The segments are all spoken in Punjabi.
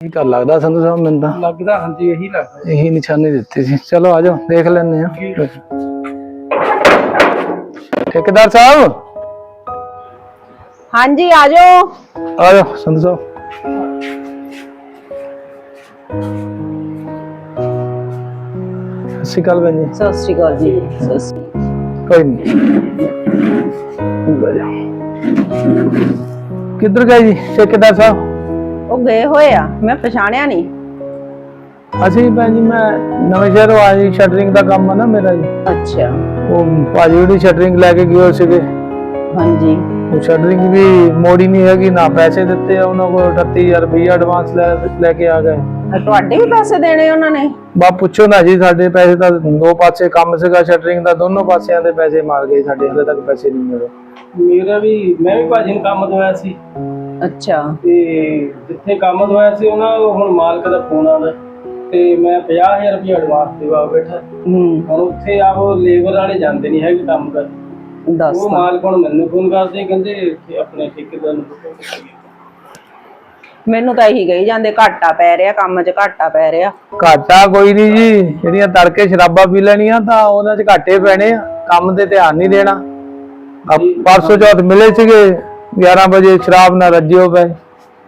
ਕੀ ਕਰ ਲੱਗਦਾ ਸੰਧੂ ਸਾਹਿਬ ਮੈਨੂੰ ਤਾਂ? ਲੱਗਦਾ ਹਾਂਜੀ ਇਹੀ ਲੱਗਦਾ। ਇਹੀ ਨਿਸ਼ਾਨੇ ਦਿੱਤੇ ਸੀ। ਚਲੋ ਆ ਜਾਓ ਦੇਖ ਲੈਂਦੇ ਆ ਠੇਕੇਦਾਰ ਸਾਹਿਬ? ਹਾਂਜੀ ਆ ਜਾਓ। ਆ ਜਾਓ ਸੰਧੂ ਸਾਹਿਬ। ਸਤਿ ਸ਼੍ਰੀ ਅਕਾਲ ਭੈਣ ਜੀ। ਸਤਿ ਸ਼੍ਰੀ ਅਕਾਲ ਜੀ। ਸਤਿ ਸ਼੍ਰੀ ਕੋਈ ਨਹੀਂ ਬਹਿ ਜਾਓ ਕਿੱਧਰ ਗਏ ਜੀ ਠੇਕੇਦਾਰ ਸਾਹਿਬ? ਅਕਾਲ। ਉਹ ਗਏ ਹੋਏ ਆ ਮੈਂ ਪਛਾਣਿਆ ਨਹੀਂ। ਅਸੀਂ ਭੈਣ ਜੀ ਮੈਂ ਨਵੇਂ ਸ਼ਹਿਰੋਂ ਜੀ ਸ਼ਟਰਿੰਗ ਦਾ ਕੰਮ ਆ ਨਾ ਮੇਰਾ ਜੀ। ਅੱਛਾ। ਉਹ ਭਾਜੀ ਉਹਦੀ ਸ਼ਟਰਿੰਗ ਲੈ ਕੇ ਗਏ ਸੀਗੇ। ਹਾਂਜੀ। ਉਹ ਸ਼ਟਰਿੰਗ ਵੀ ਮੋੜੀ ਨਹੀਂ ਹੈਗੀ ਨਾ ਪੈਸੇ ਦਿੱਤੇ ਆ ਉਹਨਾਂ ਕੋਲ 38000 ਰੁਪਈਆ ਐਡਵਾਂਸ ਲੈ ਲੈ ਕੇ ਆ ਗਏ। ਤੁਹਾਡੇ ਵੀ ਪੈਸੇ ਦੇਣੇ ਉਹਨਾਂ ਨੇ? ਬਾ ਪੁੱਛੋ ਨਾ ਜੀ ਸਾਡੇ ਪੈਸੇ ਤਾਂ ਦੋ ਪਾਸੇ ਕੰਮ ਸੀਗਾ ਸ਼ਟਰਿੰਗ ਦਾ ਦੋਨੋਂ ਪਾਸਿਆਂ ਦੇ ਪੈਸੇ ਮਾਰ ਗਏ ਸਾਡੇ ਹਲੇ ਤੱਕ ਪੈਸੇ ਨਹੀਂ ਮਿਲੇ। ਮੇਰਾ ਵੀ ਮੈਂ ਵੀ ਭਾਜੀ ਨੂੰ ਕੰਮ ਦਵਾਇਆ ਸੀ। ਅੱਛਾ। ਤੇ ਜਿੱਥੇ ਕੰਮ ਦਵਾਇਆ ਸੀ ਉਹਨਾਂ ਨੂੰ ਹੁਣ ਮਾਲਕ ਦਾ ਫੋਨ ਆਉਂਦਾ ਤੇ ਮੈਂ 50000 ਰੁਪਏ ਐਡਵਾਂਸ ਦੇਵਾ ਬੈਠਾ। ਹੂੰ। ਹੁਣ ਉੱਥੇ ਆ ਉਹ ਲੇਬਰ ਵਾਲੇ ਜਾਂਦੇ ਨਹੀਂ ਹੈਗੇ ਕੰਮ ਕਰ ਦੱਸ ਉਹ ਮਾਲਕ ਹੁਣ ਮੈਨੂੰ ਫੋਨ ਕਰਦੇ ਕਹਿੰਦੇ ਕਿ ਆਪਣੇ ਠੇਕੇਦਾਰ ਨੂੰ ਪੁੱਛੋ। ਮੈਨੂੰ ਤਾਂ ਇਹੀ ਗਈ ਜਾਂਦੇ ਘਾਟਾ ਪੈ ਰਿਹਾ ਕੰਮ 'ਚ ਘਾਟਾ ਪੈ ਰਿਹਾ। ਘਾਟਾ ਕੋਈ ਨਹੀਂ ਜੀ ਜਿਹੜੀਆਂ ਤੜਕੇ ਸ਼ਰਾਬਾਂ ਪੀ ਲੈਣੀਆਂ ਤਾਂ ਉਹਨਾਂ 'ਚ ਘਾਟੇ ਪੈਣੇ ਆ। ਕੰਮ ਤੇ ਧਿਆਨ ਨਹੀਂ ਦੇਣਾ। ਆ ਪਰਸੋਂ ਚੌਥ ਮਿਲੇ ਸੀਗੇ 11 ਵਜੇ ਸ਼ਰਾਬ ਨਾਲ ਰੱਜਿਓ ਪਏ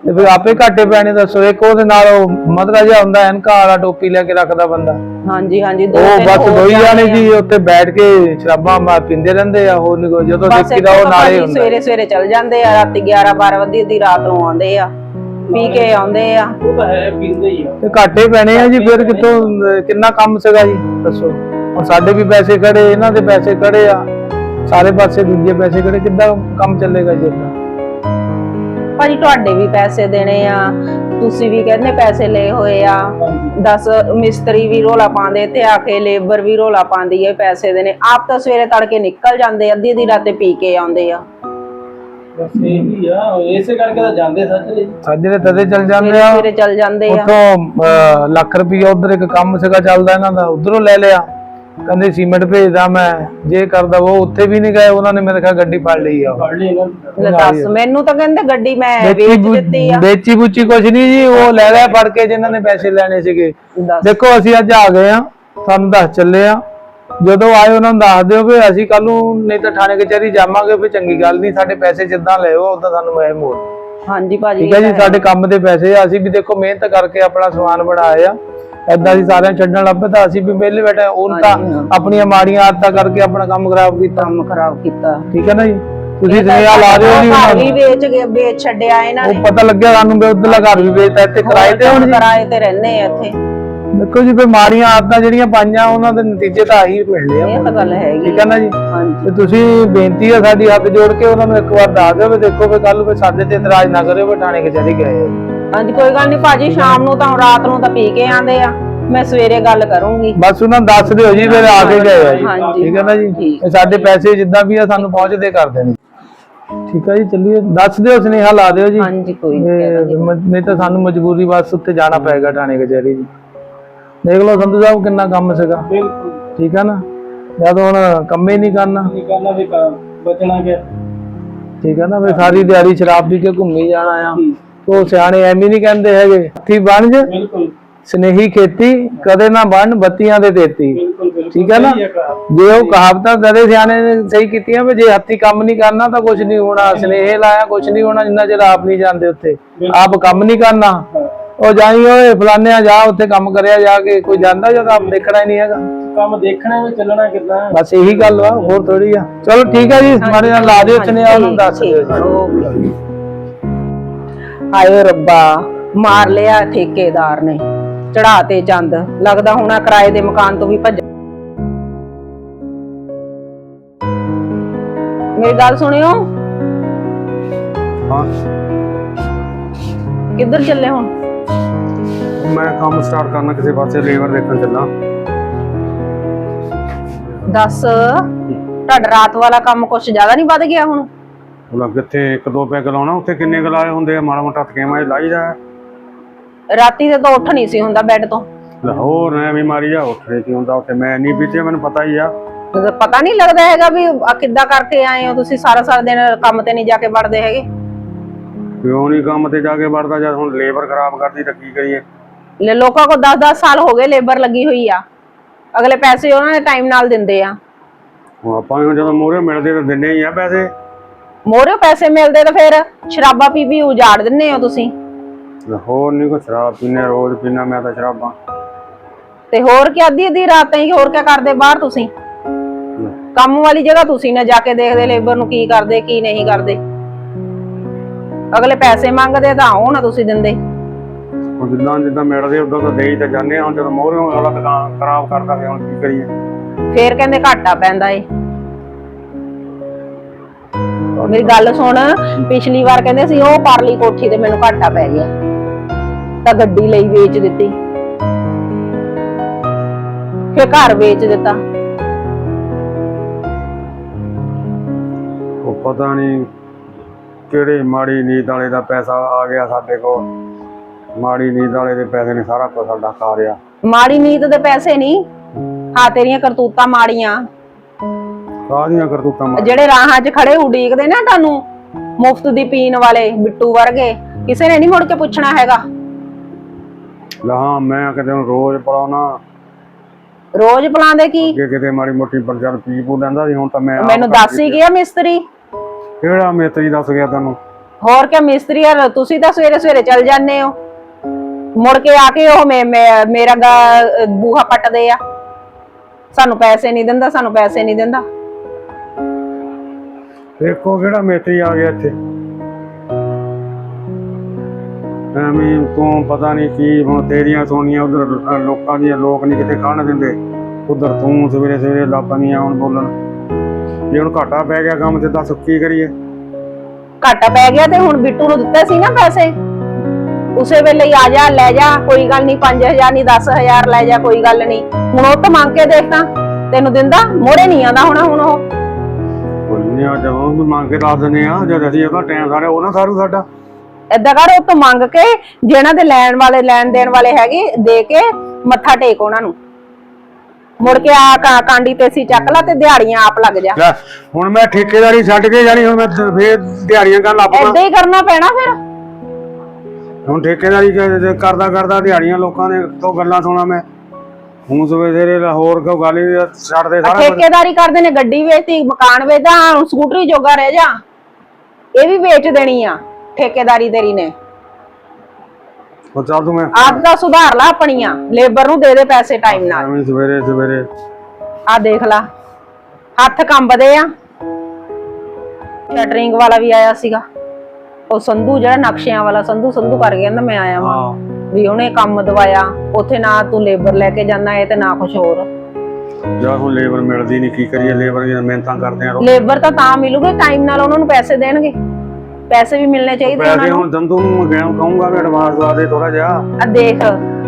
ਤੇ ਫਿਰ ਆਪੇ ਘਾਟੇ ਪੈਣੇ ਦੱਸੋ ਇੱਕ ਉਹਦੇ ਨਾਲ ਉਹ ਮਧਰਾ ਜਿਹਾ ਹੁੰਦਾ ਐਨਕਾ ਵਾਲਾ ਟੋਪੀ ਲੈ ਕੇ ਰੱਖਦਾ ਬੰਦਾ। ਹਾਂਜੀ ਹਾਂਜੀ ਦੋ ਉਹ ਬਸ ਦੋਈ ਜਾਣੇ ਜੀ ਉੱਥੇ ਬੈਠ ਕੇ ਸ਼ਰਾਬਾਂ ਮਾ ਪੀਂਦੇ ਰਹਿੰਦੇ ਆ ਹੋਰ ਨੀ ਕੋਈ ਜਦੋਂ ਦੇਖੀਦਾ ਉਹ ਨਾਲੇ ਹੁੰਦਾ। ਸਵੇਰੇ ਸਵੇਰੇ ਚੱਲ ਜਾਂਦੇ ਆ ਰਾਤੀ 11 12 ਵਜੇ ਦੀ ਰਾਤ ਨੂੰ ਆਉਂਦੇ ਆ ਪੀ ਕੇ ਆਉਂਦੇ ਆ। ਉਹ ਤਾਂ ਹੈ ਪੀਂਦੇ ਹੀ ਆ। ਤੇ ਘਾਟੇ ਪੈਣੇ ਆ ਜੀ ਫਿਰ ਕਿੱਥੋਂ ਕਿੰਨਾ ਕੰਮ ਸੀਗਾ ਜੀ ਦੱਸੋ। ਹੁਣ ਸਾਡੇ ਵੀ ਪੈਸੇ ਖੜੇ ਇਹਨਾਂ ਦੇ ਪੈਸੇ ਖੜੇ ਆ। ਸਾਰੇ ਪਾਸੇ ਦੂਜੇ ਪੈਸੇ ਖੜੇ ਕਿੱਦਾਂ ਕੰਮ ਚੱਲੇਗਾ ਜੀ ਭਾਜੀ ਤੁਹਾਡੇ ਵੀ ਪੈਸੇ ਦੇਣੇ ਆ ਤੁਸੀਂ ਵੀ ਕਹਿੰਦੇ ਪੈਸੇ ਲਏ ਹੋਏ ਆ। ਦਸ ਮਿਸਤਰੀ ਵੀ ਰੋਲਾ ਪਾਉਂਦੇ ਤੇ ਆ ਕੇ ਲੇਬਰ ਵੀ ਰੋਲਾ ਪਾਉਂਦੀ ਹੈ ਪੈਸੇ ਦੇਣੇ। ਆਪ ਤਾਂ ਸਵੇਰੇ ਤੜਕੇ ਨਿਕਲ ਜਾਂਦੇ ਅੱਧੀ ਅੱਧੀ ਰਾਤੇ ਪੀ ਕੇ ਆਉਂਦੇ ਆ। ਬਸ ਇਹੀ ਆ ਇਸੇ ਕਰਕੇ ਤਾਂ ਜਾਂਦੇ ਸੱਚ ਜੀ ਸਾਜਰੇ ਤਦੇ ਚੱਲ ਜਾਂਦੇ ਆ। ਸਵੇਰੇ ਚੱਲ ਜਾਂਦੇ ਆ। ਉੱਥੋਂ ਅਹ, ਲੱਖ ਰੁਪਈਆ ਉਧਰ ਇੱਕ ਕੰਮ ਸੀਗਾ ਚੱਲਦਾ ਇਹਨਾਂ ਦਾ ਉਧਰੋਂ ਲੈ ਲਿਆ। ਕਹਿੰਦੇ ਸੀਮੈਂਟ ਭੇਜਦਾ ਮੈਂ ਜੇ ਕਰਦਾ ਉਹ ਉੱਥੇ ਵੀ ਨਹੀਂ ਗਏ ਉਹਨਾਂ ਨੇ ਮੇਰੇ ਖਿਆਲ ਗੱਡੀ ਫੜ ਲਈ ਆ। ਫੜ ਲਈ ਇਹਨਾਂ ਨੂੰ। ਲੈ ਦੱਸ ਮੈਨੂੰ ਤਾਂ ਕਹਿੰਦੇ ਗੱਡੀ ਮੈਂ ਵੇਚੀ ਵੇਚ ਬੁ- ਦਿੱਤੀ ਆ। ਵੇਚੀ ਬੁੱਚੀ ਕੁਛ ਨਹੀਂ ਜੀ ਉਹ ਲੈ ਲਿਆ ਫੜ ਕੇ ਜਿਨ੍ਹਾਂ ਨੇ ਪੈਸੇ ਲੈਣੇ ਸੀਗੇ। ਦੇਖੋ ਅਸੀਂ ਅੱਜ ਆ ਗਏ ਆ ਸਾਨੂੰ ਦੱਸ ਚੱਲੇ ਆ। ਜਦੋਂ ਆਏ ਉਹਨਾਂ ਨੂੰ ਦੱਸ ਦਿਓ ਵੀ ਅਸੀਂ ਕੱਲ ਨੂੰ ਨਹੀਂ ਤਾਂ ਥਾਣੇ ਕਚਹਿਰੀ ਜਾਵਾਂਗੇ ਵੀ ਚੰਗੀ ਗੱਲ ਨਹੀਂ ਸਾਡੇ ਪੈਸੇ ਜਿੱਦਾਂ ਲਿਓ ਉਦਾਂ ਸਾਨੂੰ ਮੈਂ ਮੋੜ। ਹਾਂਜੀ ਭਾਜੀ ਠੀਕ ਹੈ ਜੀ ਸਾਡੇ ਕੰਮ ਦੇ ਪੈਸੇ ਆ ਅਸੀਂ ਵੀ ਦੇਖੋ ਮਿਹਨਤ ਕਰਕੇ ਆਪਣਾ ਸਮਾਨ ਬਣਾਇਆ ਏਦਾਂ ਦੀ ਸਾਰਿਆਂ ਛੱਡਣ ਲੱਗ ਪਏ ਤਾਂ ਅਸੀਂ ਵੀ ਵਿਹਲੇ ਬੈਠੇ ਉਹ ਤਾਂ ਹਾਂ। ਆਪਣੀਆਂ ਮਾੜੀਆਂ ਆਦਤਾਂ ਕਰਕੇ ਆਪਣਾ ਕੰਮ ਖਰਾਬ ਕੀਤਾ। ਕੰਮ ਖਰਾਬ ਕੀਤਾ। ਠੀਕ ਹੈ ਨਾ ਜੀ? ਤੁਸੀਂ ਸੁਨੇਹਾ ਲਾ ਦਿਓ ਜੀ ਘਰ ਉਹਨਾਂ ਵੀ ਨੂੰ। ਵੇਚ ਕੇ ਵੇਚ ਛੱਡਿਆ ਇਹਨਾਂ ਨੇ। ਉਹ ਪਤਾ ਲੱਗਿਆ ਸਾਨੂੰ ਵੀ ਉਧਰਲਾ ਘਰ ਵੀ ਵੇਚਤਾ ਇੱਥੇ ਕਿਰਾਏ ਤੇ ਹੁਣ ਕਿਰਾਏ ਤੇ ਰਹਿੰਦੇ ਆ ਇੱਥੇ। ਦੇਖੋ ਜੀ ਮਾੜੀਆਂ ਆਦਤਾਂ ਜਿਹੜੀਆਂ ਪਾਈਆਂ ਉਹਨਾਂ ਦੇ ਨਤੀਜੇ ਤਾਂ ਆਹੀ ਮਿਲਣੇ ਆ। ਇਹ ਤਾਂ ਗੱਲ ਹੈਗੀ ਠੀਕ ਹੈ ਨਾ ਜੀ? ਤੇ ਤੁਸੀਂ ਬੇਨਤੀ ਹੈ ਸਾਡੀ ਹੱਥ ਜੋੜ ਕੇ ਉਹਨਾਂ ਨੂੰ ਇੱਕ ਵਾਰ ਦੱਸ ਦਿਓ ਵੀ ਦੇਖੋ ਵੀ ਕੱਲ ਵੀ ਸਾਡੇ ਤੇ ਇਤਰਾਜ਼ ਨਾ ਕਰਿਓ ਵੀ ਥਾਣੇ ਕਚਹਿਰੀ ਗਏ। ਹਾਂਜੀ ਕੋਈ ਗੱਲ ਨਹੀਂ ਭਾਜੀ ਸ਼ਾਮ ਨੂੰ ਤਾਂ ਰਾਤ ਨੂੰ ਤਾਂ ਪੀ ਕੇ ਆਂਦੇ ਆ। ਮੈਂ ਸਵੇਰੇ ਗੱਲ ਕਰੂੰਗੀ। ਬਸ ਉਹਨਾਂ ਦੱਸ ਦਿਓ ਜੀ ਫਿਰ ਆ ਕੇ ਗਏ ਆ ਜੀ। ਹਾਂਜੀ। ਠੀਕ ਹੈ ਨਾ ਜੀ? ਠੀਕ। ਇਹ ਸਾਡੇ ਪੈਸੇ ਜਿੱਦਾਂ ਵੀ ਆ ਸਾਨੂੰ ਪਹੁੰਚਦੇ ਕਰ ਦੇਣੇ। ਠੀਕ ਹੈ ਜੀ ਚੱਲੀਏ। ਦੱਸ ਦਿਓ ਸੁਨੇਹਾ ਲਾ ਦਿਓ ਜੀ। ਹਾਂਜੀ ਕੋਈ ਨੀ। ਇਹ ਮ- ਨਹੀਂ ਤਾਂ ਸਾਨੂੰ ਮਜਬੂਰੀ ਬਸ ਉੱਤੇ ਜਾਣਾ ਪਏਗਾ ਥਾਣੇ ਕਚਹਿਰੀ ਜੀ। ਦੇਖ ਲਓ ਸੰਧੂ ਸਾਹਿਬ ਕਿੰਨਾ ਕੰਮ ਸੀਗਾ। ਬਿਲਕੁਲ ਠੀਕ ਹੈ ਨਾ? ਜਦ ਹੁਣ ਕੰਮ ਹੀ ਨਹੀਂ ਕਰਨਾ। ਨਹੀਂ ਕਰਨਾ ਵੀ ਕੰਮ ਬਚਣਾ ਗਿਆ ਠੀਕ ਹੈ ਨਾ ਵੀ ਸਾਰੀ ਦਿਹਾੜੀ ਸ਼ਰਾਬ ਪੀ ਕੇ ਘੁੰਮੀ ਜਾਣਾ ਆ। ਉਹ ਸਿਆਣੇ ਐਵੇਂ ਨਹੀਂ ਕਹਿੰਦੇ ਹੈਗੇ। ਹੱਥੀ ਬਣ ਜ। ਬਿਲਕੁਲ। ਸਨੇਹੀ ਖੇਤੀ ਕਦੇ ਨਾ ਬਣ ਬੱਤੀਆਂ ਦੇ ਦੇਤੀ। ਠੀਕ ਹੈ ਨਾ? ਜੇ ਉਹ ਕਹਾਵਤਾਂ ਕਦੇ ਸਿਆਣੇ ਨੇ ਸਹੀ ਕੀਤੀਆਂ ਵੀ ਜੇ ਹੱਥੀ ਕੰਮ ਨਹੀਂ ਕਰਨਾ ਤਾਂ ਕੁਝ ਨਹੀਂ ਹੋਣਾ। ਸਨੇਹ ਲਾਇਆ ਕੁਝ ਨਹੀਂ ਹੋਣਾ ਜਿੰਨਾ ਚਿਰ ਆਪ ਨਹੀਂ ਜਾਂਦੇ ਉੱਥੇ। ਆਪ ਕੰਮ ਨਹੀਂ ਕਰਨਾ। ਉਹ ਜਾਈ ਓਏ ਫਲਾਨਿਆਂ ਜਾ ਉੱਥੇ ਕੰਮ ਕਰਿਆ ਜਾ ਕੇ। ਕੋਈ ਜਾਂਦਾ ਜਦ ਆਪ ਦੇਖਣਾ ਹੀ ਨਹੀਂ ਹੈਗਾ। ਕੰਮ ਦੇਖਣਾ ਵੀ ਚੱਲਣਾ ਕਿੱਦਾਂ? ਬਸ ਇਹੀ ਗੱਲ ਆ ਹੋਰ ਥੋੜੀ ਆ। ਚਲੋ ਠੀਕ ਆ ਜੀ ਮਾਰੇ ਨਾਲ ਲਾ ਦਿਓ ਸੁਨੇਹਾ ਉਹਨੂੰ ਦੱਸ ਦਿਓ। ਜੀ ਓਕੇ। ਹਾਏ ਰੱਬਾ ਮਾਰ ਲਿਆ ਠੇਕੇਦਾਰ ਨੇ। ਚੜਾ ਤੇ ਚੰਦ ਲੱਗਦਾ ਹੋਣਾ ਕਿਰਾਏ ਦੇ ਮਕਾਨ ਤੋਂ ਵੀ ਭੱਜ ਮੇਰੀ ਗੱਲ ਸੁਣਿਓ? ਹਾਂ। ਕਿੱਧਰ ਚੱਲੇ ਹੁਣ? ਮੈਂ ਕੰਮ ਸਟਾਰਟ ਕਰਨਾ ਕਿਸੇ ਪਾਸੇ ਲੇਬਰ ਦੇਖਣ ਚੱਲਾਂ। ਦੱਸ ਤੁਹਾਡਾ ਰਾਤ ਵਾਲਾ ਕੰਮ ਕੁਛ ਜ਼ਿਆਦਾ ਨਹੀਂ ਵੱਧ ਗਿਆ ਹੁਣ? ਉਹ ਕਿੱਥੇ ਇੱਕ ਦੋ ਪੈਗ ਲਾਉਣਾ ਉੱਥੇ ਕਿੰਨੇ ਕੁ ਲਾਏ ਹੁੰਦੇ ਆ? ਮਾੜਾ ਮੋਟਾ ਥਕੇਮਾ ਜਿਹਾ ਲਾਈਦਾ ਹੈ। ਰਾਤੀ ਤੇ ਤਾਂ ਉੱਠ ਨਹੀਂ ਸੀ ਹੁੰਦਾ ਬੈੱਡ ਤੋਂ। ਲਾਹੌਰ ਨੇ ਬਿਮਾਰੀ ਆ ਉੱਠੇ ਕੀ ਹੁੰਦਾ ਉੱਥੇ ਮੈਂ ਨਹੀਂ ਪੀਤੇ ਮੈਨੂੰ ਪਤਾ ਹੀ ਆ। ਮਤਲਬ ਪਤਾ ਨਹੀਂ ਲੱਗਦਾ ਹੈਗਾ ਵੀ ਆ ਕਿੱਦਾਂ ਕਰਕੇ ਆਏ ਹੋ ਤੁਸੀਂ ਸਾਰਾ ਸਾਰਾ ਦਿਨ ਕੰਮ ਤੇ ਨਹੀਂ ਜਾ ਕੇ ਵੜਦੇ ਹੈਗੇ। ਕਿਉਂ ਨਹੀਂ ਕੰਮ ਤੇ ਜਾ ਕੇ ਵੜਦਾ ਜਦ ਹੁਣ ਲੇਬਰ ਖਰਾਬ ਕਰਦੀ ਤਾਂ ਕੀ ਕਰੀਏ? ਲੈ ਲੋਕਾਂ ਕੋ 10-10 ਸਾਲ ਹੋ ਗਏ ਲੇਬਰ ਲੱਗੀ ਹੋਈ ਆ। ਅਗਲੇ ਪੈਸੇ ਉਹਨਾਂ ਦੇ ਟਾਈਮ ਨਾਲ ਦਿੰਦੇ ਆ। ਹੁਣ ਆਪਾਂ ਨੂੰ ਜਦੋਂ ਮੋਹਰੇ ਮਿਲਦੇ ਤਾਂ ਦਿੰਨੇ ਹੀ ਆ ਪੈਸੇ। ਮੋਰੇ ਪੈਸੇ ਮਿਲਦੇ ਤਾਂ ਫਿਰ ਸ਼ਰਾਬਾ ਪੀ ਪੀ ਉਜਾੜ ਦਿੰਨੇ ਹੋ ਤੁਸੀਂ। ਹੋਰ ਨਹੀਂ ਕੋ ਸ਼ਰਾਬ ਪੀਨੇ ਰੋਜ਼ ਪੀਣਾ ਮੈਂ ਤਾਂ ਸ਼ਰਾਬਾਂ। ਤੇ ਹੋਰ ਕੀ ਅੱਧੀ ਅੱਧੀ ਰਾਤ ਤਾਈਂ ਹੋਰ ਕੀ ਕਰਦੇ ਬਾਹਰ ਤੁਸੀਂ? ਕੰਮ ਵਾਲੀ ਜਗ੍ਹਾ ਤੁਸੀਂ ਨਾ ਜਾ ਕੇ ਦੇਖਦੇ ਲੇਬਰ ਨੂੰ ਕੀ ਕਰਦੇ ਕੀ ਨਹੀਂ ਕਰਦੇ। ਅਗਲੇ ਪੈਸੇ ਮੰਗਦੇ ਤਾਂ ਉਹ ਨਾ ਤੁਸੀਂ ਦਿੰਦੇ। ਹੁਣ ਜਿੱਦਾਂ ਜਿੱਦਾਂ ਮਿਲਦੇ ਉਦੋਂ ਤਾਂ ਦੇ ਹੀ ਤਾਂ ਜਾਂਦੇ ਹੁਣ ਜਦੋਂ ਮੋਹਰੇ ਵਾਲਾ ਦੁਕਾਨ ਖਰਾਬ ਕਰਦਾ ਤੇ ਹੁਣ ਕੀ ਕਰੀਏ? ਫੇਰ ਕਹਿੰਦੇ ਘਾਟਾ ਪੈਂਦਾ ਏ। ਮੇਰੀ ਗੱਲ ਸੁਣ ਪਿਛਲੀ ਵਾਰ ਕਹਿੰਦੇ ਸੀ ਉਹ ਪਰਲੀ ਕੋਠੀ ਤੇ ਮੈਨੂੰ ਘਾਟਾ ਪੈ ਗਿਆ। ਤਾਂ ਗੱਡੀ ਲਈ ਵੇਚ ਦਿੱਤੀ। ਫੇਰ ਘਰ ਵੇਚ ਦਿੱਤਾ। ਉਹ ਪਤਾ ਨਹੀਂ ਕਿਹੜੇ ਮਾੜੀ ਨੀਤ ਵਾਲੇ ਦਾ ਪੈਸਾ ਆ ਗਿਆ ਸਾਡੇ ਕੋਲ। ਮਾੜੀ ਨੀਤ ਵਾਲੇ ਦੇ ਪੈਸੇ ਨੇ ਸਾਰਾ ਕੁਝ ਸਾਡਾ ਖਾ ਰਿਆ ਮਾੜੀ ਨੀਤ ਦੇ ਪੈਸੇ ਨਹੀਂ। ਹਾਂ ਤੇਰੀਆਂ ਕਰਤੂਤਾਂ ਮਾੜੀਆਂ। ਕਾਹਦੀਆਂ ਕਰਤੂਤਾਂ ਮਾਰ ਜਿਹੜੇ ਰਾਹਾਂ 'ਚ ਖੜੇ ਉਡੀਕਦੇ ਨਾ ਤੁਹਾਨੂੰ ਮੁਫਤ ਦੀ ਪੀਣ ਵਾਲੇ ਬਿੱਟੂ ਵਰਗੇ ਕਿਸੇ ਨੇ ਨਹੀਂ ਮੁੜ ਕੇ ਪੁੱਛਣਾ ਹੈਗਾ। ਲਹਾਂ ਮੈਂ ਕਿਤੇ ਰੋਜ਼ ਪੜਾਉਣਾ। ਰੋਜ਼ ਪਲਾਉਂਦੇ ਕੀ? ਅੱਗੇ ਕਿਤੇ ਮਾੜੀ ਮੋਟੀ ਪਰਜਨ ਪੀ ਪੂ ਲੈਂਦਾ ਸੀ ਹੁਣ ਤਾਂ ਮੈਂ ਆਪ ਮੈਨੂੰ ਦੱਸ ਹੀ ਗਿਆ ਮਿਸਤਰੀ। ਕਿਹੜਾ ਮੇਤਰੀ ਦੱਸ ਗਿਆ ਤੈਨੂੰ? ਹੋਰ ਕਿ ਮਿਸਤਰੀ ਯਾਰ ਤੁਸੀਂ ਤਾਂ ਸਵੇਰੇ ਸਵੇਰੇ ਚੱਲ ਜਾਂਦੇ ਹੋ। ਮੁੜ ਕੇ ਆ ਕੇ ਉਹ ਮੇ- ਮੇ- ਮੇਰਾ ਗਾ- ਬੂਹਾ ਪੱਟਦੇ ਆ। ਸਾਨੂੰ ਪੈਸੇ ਨਹੀਂ ਦਿੰਦਾ ਸਾਨੂੰ ਪੈਸੇ ਨਹੀਂ ਦਿੰਦਾ। ਦੇਖੋ ਕਿਹੜਾ ਮੇਤਰੀ ਆ ਗਿਆ ਇੱਥੇ। ਐਵੇਂ ਤੂੰ ਪਤਾ ਨਹੀਂ ਕੀ, ਹੁਣ ਤੇਰੀਆਂ ਸੋਨੀਆਂ ਉਧਰ ਲੋਕਾਂ ਦੀਆਂ, ਲੋਕ ਨਹੀਂ ਕਿਤੇ ਖਾਣ ਦਿੰਦੇ। ਉਧਰ ਤੂੰ ਸਵੇਰੇ ਸਵੇਰੇ ਲਾਪਾਂ ਆਉਣ ਬੋਲਣ। ਜੇ ਹੁਣ ਘਾਟਾ ਪੈ ਗਿਆ ਕੰਮ ਤੇ ਦੱਸ ਕੀ ਕਰੀਏ? ਘਾਟਾ ਪੈ ਗਿਆ ਤੇ ਹੁਣ ਬਿੱਟੂ ਨੂੰ ਦਿੱਤਾ ਸੀ ਨਾ ਪੈਸੇ। ਉਸੇ ਵੇਲੇ ਹੀ ਆ ਜਾ, ਲੈ ਜਾ, ਕੋਈ ਗੱਲ ਨਹੀਂ 5000 ਨਹੀਂ 10000 ਲੈ ਜਾ, ਕੋਈ ਗੱਲ ਨਹੀਂ। ਹੁਣ ਉਹ ਤਾਂ ਮੰਗ ਕੇ ਦੇਖ ਤਾਂ ਤੈਨੂੰ ਦਿੰਦਾ ਮੋੜੇ ਨਹੀਂ ਆਂਦਾ ਹੁਣ ਹੁਣ ਉਹ। ਨਹੀਂ ਆ ਜਦੋਂ ਵੀ ਮੰਗ ਕੇ ਦੱਸ ਦਿੰਦੇ ਆ ਜਦ ਅਸੀਂ ਉਹਦਾ ਟਾਈਮ ਸਾਰੇ ਉਹ ਨਾ ਸਾਰੂ ਸਾਡਾ। ਏਦਾਂ ਕਰ ਉਹ ਤੋਂ ਮੰਗ ਕੇ ਜਿਹਨਾਂ ਦੇ ਲੈਣ ਵਾਲੇ ਲੈਣ ਦੇਣ ਵਾਲੇ ਹੈਗੇ ਦੇ ਕੇ ਮੱਥਾ ਟੇਕ ਉਹਨਾਂ ਨੂੰ। ਮੁੜ ਕੇ ਆ ਕਾ- ਕਾਂਡੀ ਤੇ ਸੀ ਚੱਕ ਲਾ ਤੇ ਦਿਹਾੜੀਆਂ ਆਪ ਲੱਗ ਜਾ। ਲੈ, ਹੁਣ ਮੈਂ ਠੇਕੇਦਾਰੀ ਛੱਡ ਕੇ ਜਾਣੀ ਹੁਣ ਮੈਂ ਦ- ਫੇਰ ਦਿਹਾੜੀਆਂ ਕਰਨ ਲੱਗ ਪਵਾਂ। ਏਦਾਂ ਹੀ ਕਰਨਾ ਪੈਣਾ ਫਿਰ। ਹੁਣ ਠੇਕੇਦਾਰੀ ਕ- ਕਰਦਾ ਕਰਦਾ ਦਿਹਾੜੀਆਂ ਲੋਕਾਂ ਦੇ ਤੋਂ ਗੱਲਾਂ ਸੁਣਾ ਮੈਂ। ਹੁਣ ਸਵੇਰੇ ਹੋਰ ਕੋ ਗੱਲ ਹੀ ਛੱਡ ਦੇ ਸਾਰਾ ਕੁਝ। ਠੇਕੇਦਾਰੀ ਕਰਦੇ ਨੇ ਗੱਡੀ ਵੇਚਤੀ ਮਕਾਨ ਵੇਚਦਾ ਹੁਣ ਸਕੂਟਰੀ ਜੋਗਾ ਰਹਿ ਜਾ। ਇਹ ਵੀ ਵੇਚ ਦੇਣੀ ਆ ਠੇਕੇਦਾਰੀ ਤੇਰੀ ਨੇ। ਉਹ ਚੱਲ ਤੂੰ ਮੈਂ ਆਦਤਾਂ ਸੁਧਾਰ ਲਾ ਆਪਣੀਆਂ ਲੇਬਰ ਨੂੰ ਦੇ ਦੇ ਪੈਸੇ ਟਾਈਮ ਨਾਲ। ਐਵੇਂ ਸਵੇਰੇ ਸਵੇਰੇ ਆ ਦੇਖ ਲਾ ਹੱਥ ਕੰਬਦੇ ਆ। ਸ਼ਟਰਿੰਗ ਵਾਲਾ ਵੀ ਆਇਆ ਸੀਗਾ। ਉਹ ਸੰਧੂ ਜਿਹੜਾ ਨਕਸ਼ਿਆਂ ਵਾਲਾ ਸੰਧੂ ਸੰਧੂ ਕਰ ਗਿਆ ਕਹਿੰਦਾ ਮੈਂ ਆਇਆ ਵਾਂ। ਹਾਂ। ਵੀ ਉਹਨੇ ਕੰਮ ਦਵਾਇਆ ਉੱਥੇ ਨਾ ਤੂੰ ਲੇਬਰ ਲੈ ਕੇ ਜਾਂਦਾ ਹੈ ਤੇ ਨਾ ਕੁਝ ਹੋਰ। ਜਾਂ ਹੁਣ ਲੇਬਰ ਮਿਲਦੀ ਨਹੀਂ ਕੀ ਕਰੀਏ? ਲੇਬਰ ਦੀਆਂ ਮਿਹਨਤਾਂ ਕਰਦੇ ਆ ਲੇਬਰ ਤਾਂ ਤਾਂ ਮਿਲੂਗੇ ਟਾਈਮ ਨਾਲ ਉਹਨਾਂ ਨੂੰ ਪੈਸੇ ਦੇਣਗੇ। ਪੈਸੇ ਵੀ ਮਿਲਣੇ ਚਾਹੀਦੇ ਉਹਨਾਂ ਨੂੰ। ਹੁਣ ਦੰਦੂ ਨੂੰ ਗਿਆ ਕਹੂੰਗਾ ਵੀ ਐਡਵਾਂਸ ਲਾ ਦੇ ਥੋੜਾ ਜਿਹਾ। ਆ ਦੇਖ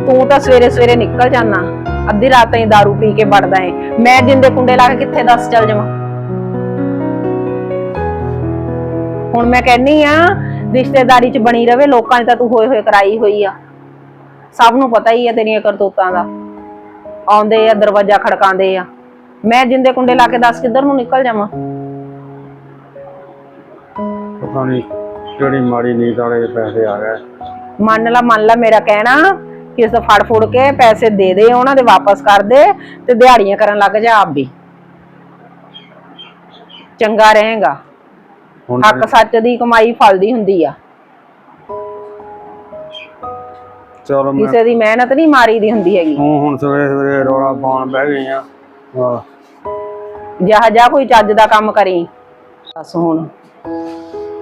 ਤੂੰ ਤਾਂ ਸਵੇਰੇ ਸਵੇਰੇ ਨਿਕਲ ਜਾਣਾ ਅੱਧੀ ਰਾਤ ਤਾਈਂ दारू ਪੀ ਕੇ ਵੜਦਾ ਏ। ਮੈਂ ਜਿੰਦੇ ਕੁੰਡੇ ਲਾ ਕੇ ਕਿੱਥੇ ਦੱਸ ਚੱਲ ਜਾਵਾਂ? ਹੁਣ ਮੈਂ ਕਹਿੰਨੀ ਆ ਰਿਸ਼ਤੇਦਾਰੀ ਚ ਬਣੀ ਰਵੇ ਲੋਕਾਂ ਨੇ ਤਾਂ ਤੂੰ ਹੋਏ ਹੋਏ ਕਰਾਈ ਹੋਈ ਆ। ਸਭ ਨੂੰ ਪਤਾ ਹੀ ਆ ਤੇਰੀਆਂ ਕਰਤੂਤਾਂ ਦਾ। ਆਉਂਦੇ ਆ ਦਰਵਾਜ਼ਾ ਖੜਕਾਉਂਦੇ ਆ। ਮੈਂ ਜਿੰਦੇ ਕੁੰਡੇ ਲਾ ਕੇ ਦੱਸ ਕਿੱਧਰ ਨੂੰ ਨਿਕਲ ਜਾਵਾਂ? ਪਤਾ ਨਹੀਂ ਕਿਹੜੀ ਮਾੜੀ ਨੀਤ ਵਾਲੇ ਦੇ ਪੈਸੇ ਆ ਗਏ। ਮੰਨ ਲਾ ਮੰਨ ਲਾ ਮੇਰਾ ਕਹਿਣਾ ਕਿਸ ਤੋਂ ਫੜ ਫੁੜ ਕੇ ਪੈਸੇ ਦੇ ਦੇ ਉਹਨਾਂ ਦੇ ਵਾਪਸ ਕਰ ਦੇ ਤੇ ਦਿਹਾੜੀਆਂ ਕਰਨ ਲੱਗ ਜਾ ਆਪ ਵੀ। ਚੰਗਾ ਰਹੇਗਾ। ਹੁਣ ਹੱਕ ਸੱਚ ਦੀ ਕਮਾਈ ਫਲਦੀ ਹੁੰਦੀ ਆ। ਚਲੋ ਮੈਂ ਕਿਸੇ ਦੀ ਮਿਹਨਤ ਨਹੀਂ ਮਾਰੀ ਦੀ ਹੁੰਦੀ ਹੈਗੀ। ਤੂੰ ਹੁਣ ਸਵੇਰੇ ਸਵੇਰੇ ਰੌਲਾ ਪਾਉਣ ਬਹਿ ਗਈ ਆ। ਜਹਾ ਜਾ ਕੋਈ ਚੱਜ ਦਾ ਕੰਮ ਕਰੀ। ਦੱਸ ਹੁਣ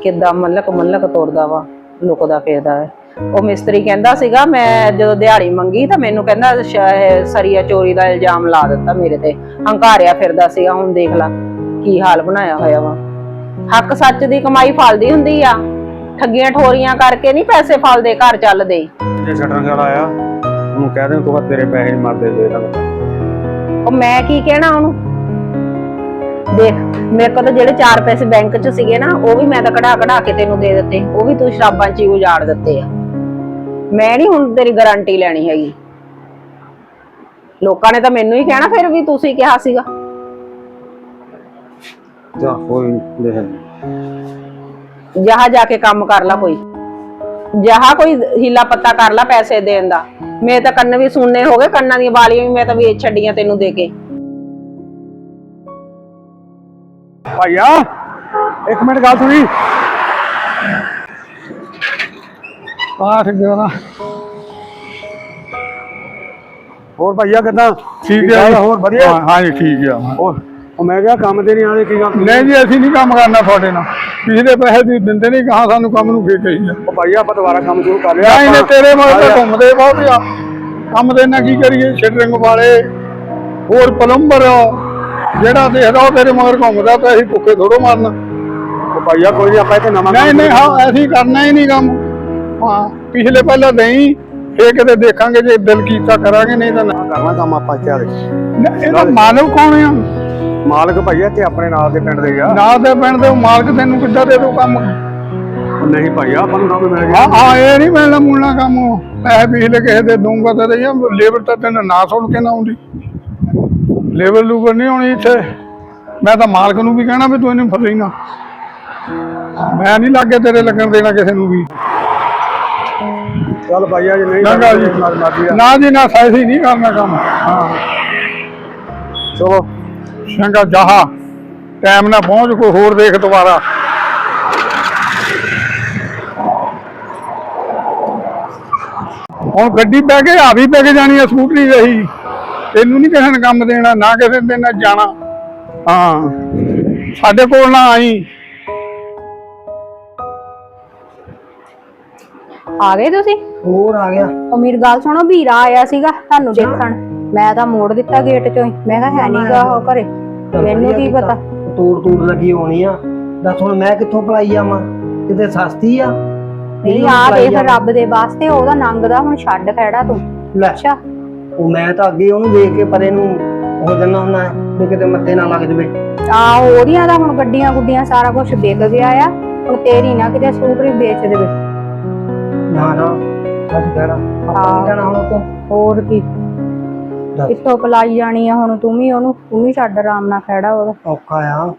ਕਿੱਦਾਂ ਮੱਲਕ ਮੱਲਕ ਤੋਰਦਾ ਵਾ ਲੁਕਦਾ ਫਿਰਦਾ ਹੈ। ਉਹ ਮਿਸਤਰੀ ਕਹਿੰਦਾ ਸੀਗਾ ਮੈਂ ਜਦੋਂ ਦਿਹਾੜੀ ਮੰਗੀ ਤਾਂ ਮੈਨੂੰ ਕਹਿੰਦਾ ਸਰੀਆ ਚੋਰੀ ਦਾ ਇਲਜ਼ਾਮ ਲਾ ਦਿੱਤਾ ਮੇਰੇ ਤੇ। ਹੰਕਾਰਿਆ ਫਿਰਦਾ ਸੀਗਾ ਹੁਣ ਦੇਖ ਲਾ ਕੀ ਹਾਲ ਬਣਾਇਆ ਹੋਇਆ ਵਾ। ਹੱਕ ਸੱਚ ਦੀ ਕਮਾਈ ਫਲਦੀ ਹੁੰਦੀ ਆ। ਠੱਗੀਆਂ ਠੋਰੀਆਂ ਕਰਕੇ ਨਹੀਂ ਪੈਸੇ ਫਲਦੇ ਘਰ ਚੱਲਦੇ। ਜੇ ਸ਼ਟਰਿੰਗ ਵਾਲਾ ਆਇਆ ਉਹਨੂੰ ਕਹਿ ਦੇ ਤੂੰ ਤੇਰੇ ਪੈਸੇ ਨਹੀਂ ਮਰਦੇ ਦੇ ਦਾਂਗਾ। ਉਹ ਮੈਂ ਕੀ ਕਹਿਣਾ ਉਹਨੂੰ? ਦੇਖ ਮੇਰੇ ਕੋਲ ਤਾਂ ਜਿਹੜੇ 4 ਪੈਸੇ ਬੈਂਕ 'ਚ ਸੀਗੇ ਨਾ ਉਹ ਵੀ ਮੈਂ ਤਾਂ ਕਢਾ ਕਢਾ ਕੇ ਤੈਨੂੰ ਦੇ ਦਿੱਤੇ ਉਹ ਵੀ ਤੂੰ ਸ਼ਰਾਬਾਂ 'ਚ ਹੀ ਉਜਾੜ ਦਿੱਤੇ ਆ। ਮੈਂ ਨਹੀਂ ਹੁਣ ਤੇਰੀ ਗਾਰੰਟੀ ਲੈਣੀ ਹੈਗੀ। ਲੋਕਾਂ ਨੇ ਤਾਂ ਮੈਨੂੰ ਹੀ ਕਹਿਣਾ ਫਿਰ ਵੀ ਤੁਸੀਂ ਕਿਹਾ ਸੀਗਾ। ਜਾ ਕੋਈ ਨੀ, ਦੇਖ ਜਹਾ ਜਾ ਕੇ ਕੰਮ ਕਰ ਲੈ ਕੋਈ। ਜਹਾ ਕੋਈ ਹੀਲਾ ਪੱਤਾ ਕਰ ਲੈ ਪੈਸੇ ਦੇਣ ਦਾ। ਮੇਰੇ ਤਾਂ ਕੰਨ ਵੀ ਸੁਣਨੇ ਹੋ ਗਏ ਕੰਨਾਂ ਦੀਆਂ ਵਾਲੀਆਂ ਵੀ ਮੈਂ ਤਾਂ ਵੇਚ ਛੱਡੀਆਂ ਤੈਨੂੰ ਦੇ ਕੇ। ਭਾਈਆ ਇੱਕ ਮਿੰਟ ਗੱਲ ਸੁਣੀ। ਪਾਠ ਗਿਆਰਾ ਹੋਰ ਭਾਈਆ ਕਿਦਾਂ? ਠੀਕ ਹੈ। ਹੋਰ ਵਧੀਆ? ਹਾਂ ਹਾਂ ਜੀ ਠੀਕ ਆ। ਉਹ ਉਹ ਮੈਂ ਕਿਹਾ ਕੰਮ ਤੇ ਨਹੀਂ ਆਦੇ ਕੀ ਗੱਲ ਨਹੀਂ ਜੀ ਅਸੀਂ ਨਹੀਂ ਕੰਮ ਕਰਨਾ ਤੁਹਾਡੇ ਨਾਲ। ਪਿਛਲੇ ਪੈਸੇ ਦੀ ਦਿੰਦੇ ਨਹੀਂ ਕਹਾ ਸਾਨੂੰ ਕੰਮ ਨੂੰ ਫੇਰ ਕਹੀ ਆ ਉਹ ਭਾਈਆ ਆਪਾਂ ਦੁਬਾਰਾ ਕੰਮ ਸ਼ੁਰੂ ਕਰ ਲਿਆ ਨਹੀਂ। ਤੇਰੇ ਮਗਰ ਤਾਂ। ਘੁੰਮਦੇ ਬਹੁਤ ਆ। ਕੰਮ ਦੇ ਨਾਲ ਕੀ ਕਰੀਏ? ਸ਼ਟਰਿੰਗ ਵਾਲੇ ਹੋਰ ਪਲੰਬਰ ਜਿਹੜਾ ਦੇਖਦਾ ਉਹ ਤੇਰੇ ਮਗਰ ਘੁੰਮਦਾ ਤਾਂ ਅਸੀਂ ਭੁੱਖੇ ਥੋੜੋ ਮਰਨਾ। ਭਾਈਆ ਕੋਈ ਨਹੀਂ ਆਪਾਂ ਇੱਥੇ ਨਵਾਂ ਨਹੀਂ ਨਹੀਂ ਹਾਂ ਅਸੀਂ ਕਰਨਾ ਹੀ ਨਹੀਂ ਕੰਮ। ਹਾਂ ਪਿਛਲੇ ਪਹਿਲਾਂ ਨਹੀਂ ਫੇਰ ਕਿਤੇ ਦੇਖਾਂਗੇ ਜੇ ਦਿਲ ਕੀਤਾ ਕਰਾਂਗੇ ਨਹੀਂ ਤਾਂ ਨਾ। ਕਰਨਾ ਕੰਮ ਆਪਾਂ ਇੱਥੇ ਆ ਇਹਦਾ ਮਾਲਕ ਕੌਣ ਆ? ਮਾਲਕ ਭਾਈਆ ਇੱਥੇ ਆਪਣੇ ਨਾਲ ਦੇ ਪਿੰਡ ਦੇ ਆ। ਨਾ ਦੇ ਪਿੰਡ ਦੇ ਮਾਲਕ ਤੈਨੂੰ ਕਿੱਦਾਂ ਦੇ ਦੂ ਕੰਮ? ਨਹੀਂ ਭਾਈਆ ਆਪਾਂ ਨੂੰ ਕੰਮ ਮਿਲ ਗਿਆ। ਹਾਂ ਇਹ ਨਹੀਂ ਮਿਲਣਾ ਮੁਲਣਾ ਕੰਮ ਪੈਸੇ ਪਿਛਲੇ ਕਿਸੇ ਦੇ ਦੂੰਗਾ ਤਾਂ ਜਾਂ ਲੇਬਰ ਤਾਂ ਤੈਨੂੰ ਨਾ ਸੁਣ ਕੇ ਨਾ ਆਉਂਦੀ। ਲੇਬਰ ਲੂਬਰ ਨਹੀਂ ਆਉਣੀ ਇੱਥੇ। ਮੈਂ ਤਾਂ ਮਾਲਕ ਨੂੰ ਵੀ ਕਹਿਣਾ ਵੀ ਤੂੰ ਇਹਨੂੰ ਫਸੀ ਨਾ। ਮੈਂ ਨਹੀਂ ਲੱਗੇ ਤੇਰੇ ਲੱਗਣ ਦੇਣਾ ਕਿਸੇ ਨੂੰ ਵੀ। ਚੱਲ ਭਾਈਆ ਜੀ। ਨਹੀਂ ਨਾਲ। ਨਾ ਜੀ ਨਾ ਸੈਸੀ ਨਹੀਂ ਕਰਨਾ ਕੰਮ। ਹਾਂ। ਚਲੋ। ਚੰਗਾ ਜਾਹਾ। ਟਾਈਮ ਨਾਲ ਪਹੁੰਚ ਕੋਈ ਹੋਰ ਦੇਖ ਦੁਬਾਰਾ। ਹੁਣ ਗੱਡੀ ਬਹਿ ਕੇ ਆ ਵੀ ਬਹਿ ਕੇ ਜਾਣੀ ਆ ਸਕੂਟਰੀ ਰਹੀ। ਤੈਨੂੰ ਨਹੀਂ ਕਿਸੇ ਨੇ ਕੰਮ ਦੇਣਾ ਨਾ ਕਿਸੇ ਦੇ ਨਾਲ ਜਾਣਾ। ਹਾਂ। ਸਾਡੇ ਕੋਲ ਨਾ ਆਈ। ਆ ਗਏ ਤੁਸੀਂ? ਹੋਰ ਆ ਗਿਆ। ਉਹ ਮੇਰੀ ਗੱਲ ਸੁਣੋ ਵੀਰਾ ਆਇਆ ਸੀਗਾ ਤੁਹਾਨੂੰ ਦੇਖਣ। ਮੈਂ ਤਾਂ ਮੋੜ ਦਿੱਤਾ ਗੇਟ ਚੋਂ ਹੀ। ਮੈਂ ਕਿਹਾ ਹੈ ਨਹੀਂਗਾ ਉਹ ਘਰੇ। ਮੈਨੂੰ ਕੀ ਪਤਾ? ਤੂੜ ਤੂੜ ਲੱਗੀ ਹੋਣੀ ਆ। ਦੱਸ ਹੁਣ ਮੈਂ ਕਿੱਥੋਂ ਪਲਾਈ ਜਾਵਾਂ ਕਿਤੇ ਸਸਤੀ ਆ? ਨਹੀਂ ਆ ਦੇਖ ਰੱਬ ਦੇ ਵਾਸਤੇ ਉਹਦਾ ਨੰਗਦਾ ਹੁਣ ਛੱਡ ਖੜਾ ਤੂੰ। ਲੈ ਅੱਛਾ। ਉਹ ਮੈਂ ਤਾਂ ਅੱਗੇ ਉਹਨੂੰ ਵੇਖ ਕੇ ਪਰੇ ਨੂੰ ਹੋ ਜੰਨਾ ਹੁੰਦਾ ਵੀ ਕਿਤੇ ਮੱਥੇ ਨਾ ਲੱਗ ਜਵੇ। ਆ ਉਹਦੀਆਂ ਤਾਂ ਹੁਣ ਗੱਡੀਆਂ ਗੁੱਡੀਆਂ ਸਾਰਾ ਕੁਝ ਵਿਕ ਗਿਆ ਆ। ਹੁਣ ਤੇਰੀ ਨਾ ਕਿਤੇ ਸਕੂਟਰੀ ਵੇਚ ਦੇਵੇ। ਨਾ ਨਾ ਅੱਜ ਕਹਿਣਾ ਆਪਾਂ ਹਾਂ। ਕੀ ਕਹਿਣਾ ਹੁਣ ਤੋਂ ਹੋਰ ਕੀ। ਕਿੱਥੋਂ ਪਲਾਈ ਜਾਣੀ ਆ ਹੁਣ? ਤੂੰ ਵੀ ਉਹਨੂੰ ਤੂੰ ਵੀ ਛੱਡ ਆਰਾਮ ਨਾਲ ਖੜਾ ਉਹਦਾ ਔਖਾ ਆ।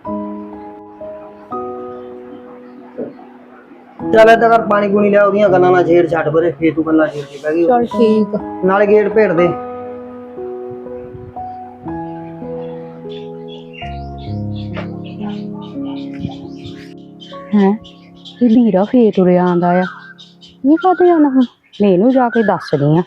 ਚੱਲ ਏਦਾਂ ਕਰ ਪਾਣੀ ਪੂਣੀ ਲਿਆ ਉਹਦੀਆਂ ਗੱਲਾਂ ਨਾਲ ਛੇੜ ਛੱਡ ਪਰੇ ਫੇਰ ਤੂੰ ਗੱਲਾਂ ਛੇੜ ਕੇ ਬਹਿ ਗਈ ਚਲ ਠੀਕ। ਨਾਲੇ ਗੇਟ ਭੇੜ ਦੇ। ਹੈ? ਇਹ ਵੀਰਾ ਫੇਰ ਤੁਰਿਆ ਆਂਦਾ ਆ। ਇਹ ਕਾਹਤੇ ਆਣਾ ਹੁਣ ਮੈਂ ਇਹਨੂੰ ਜਾ ਕੇ ਦੱਸਦੀ ਆ।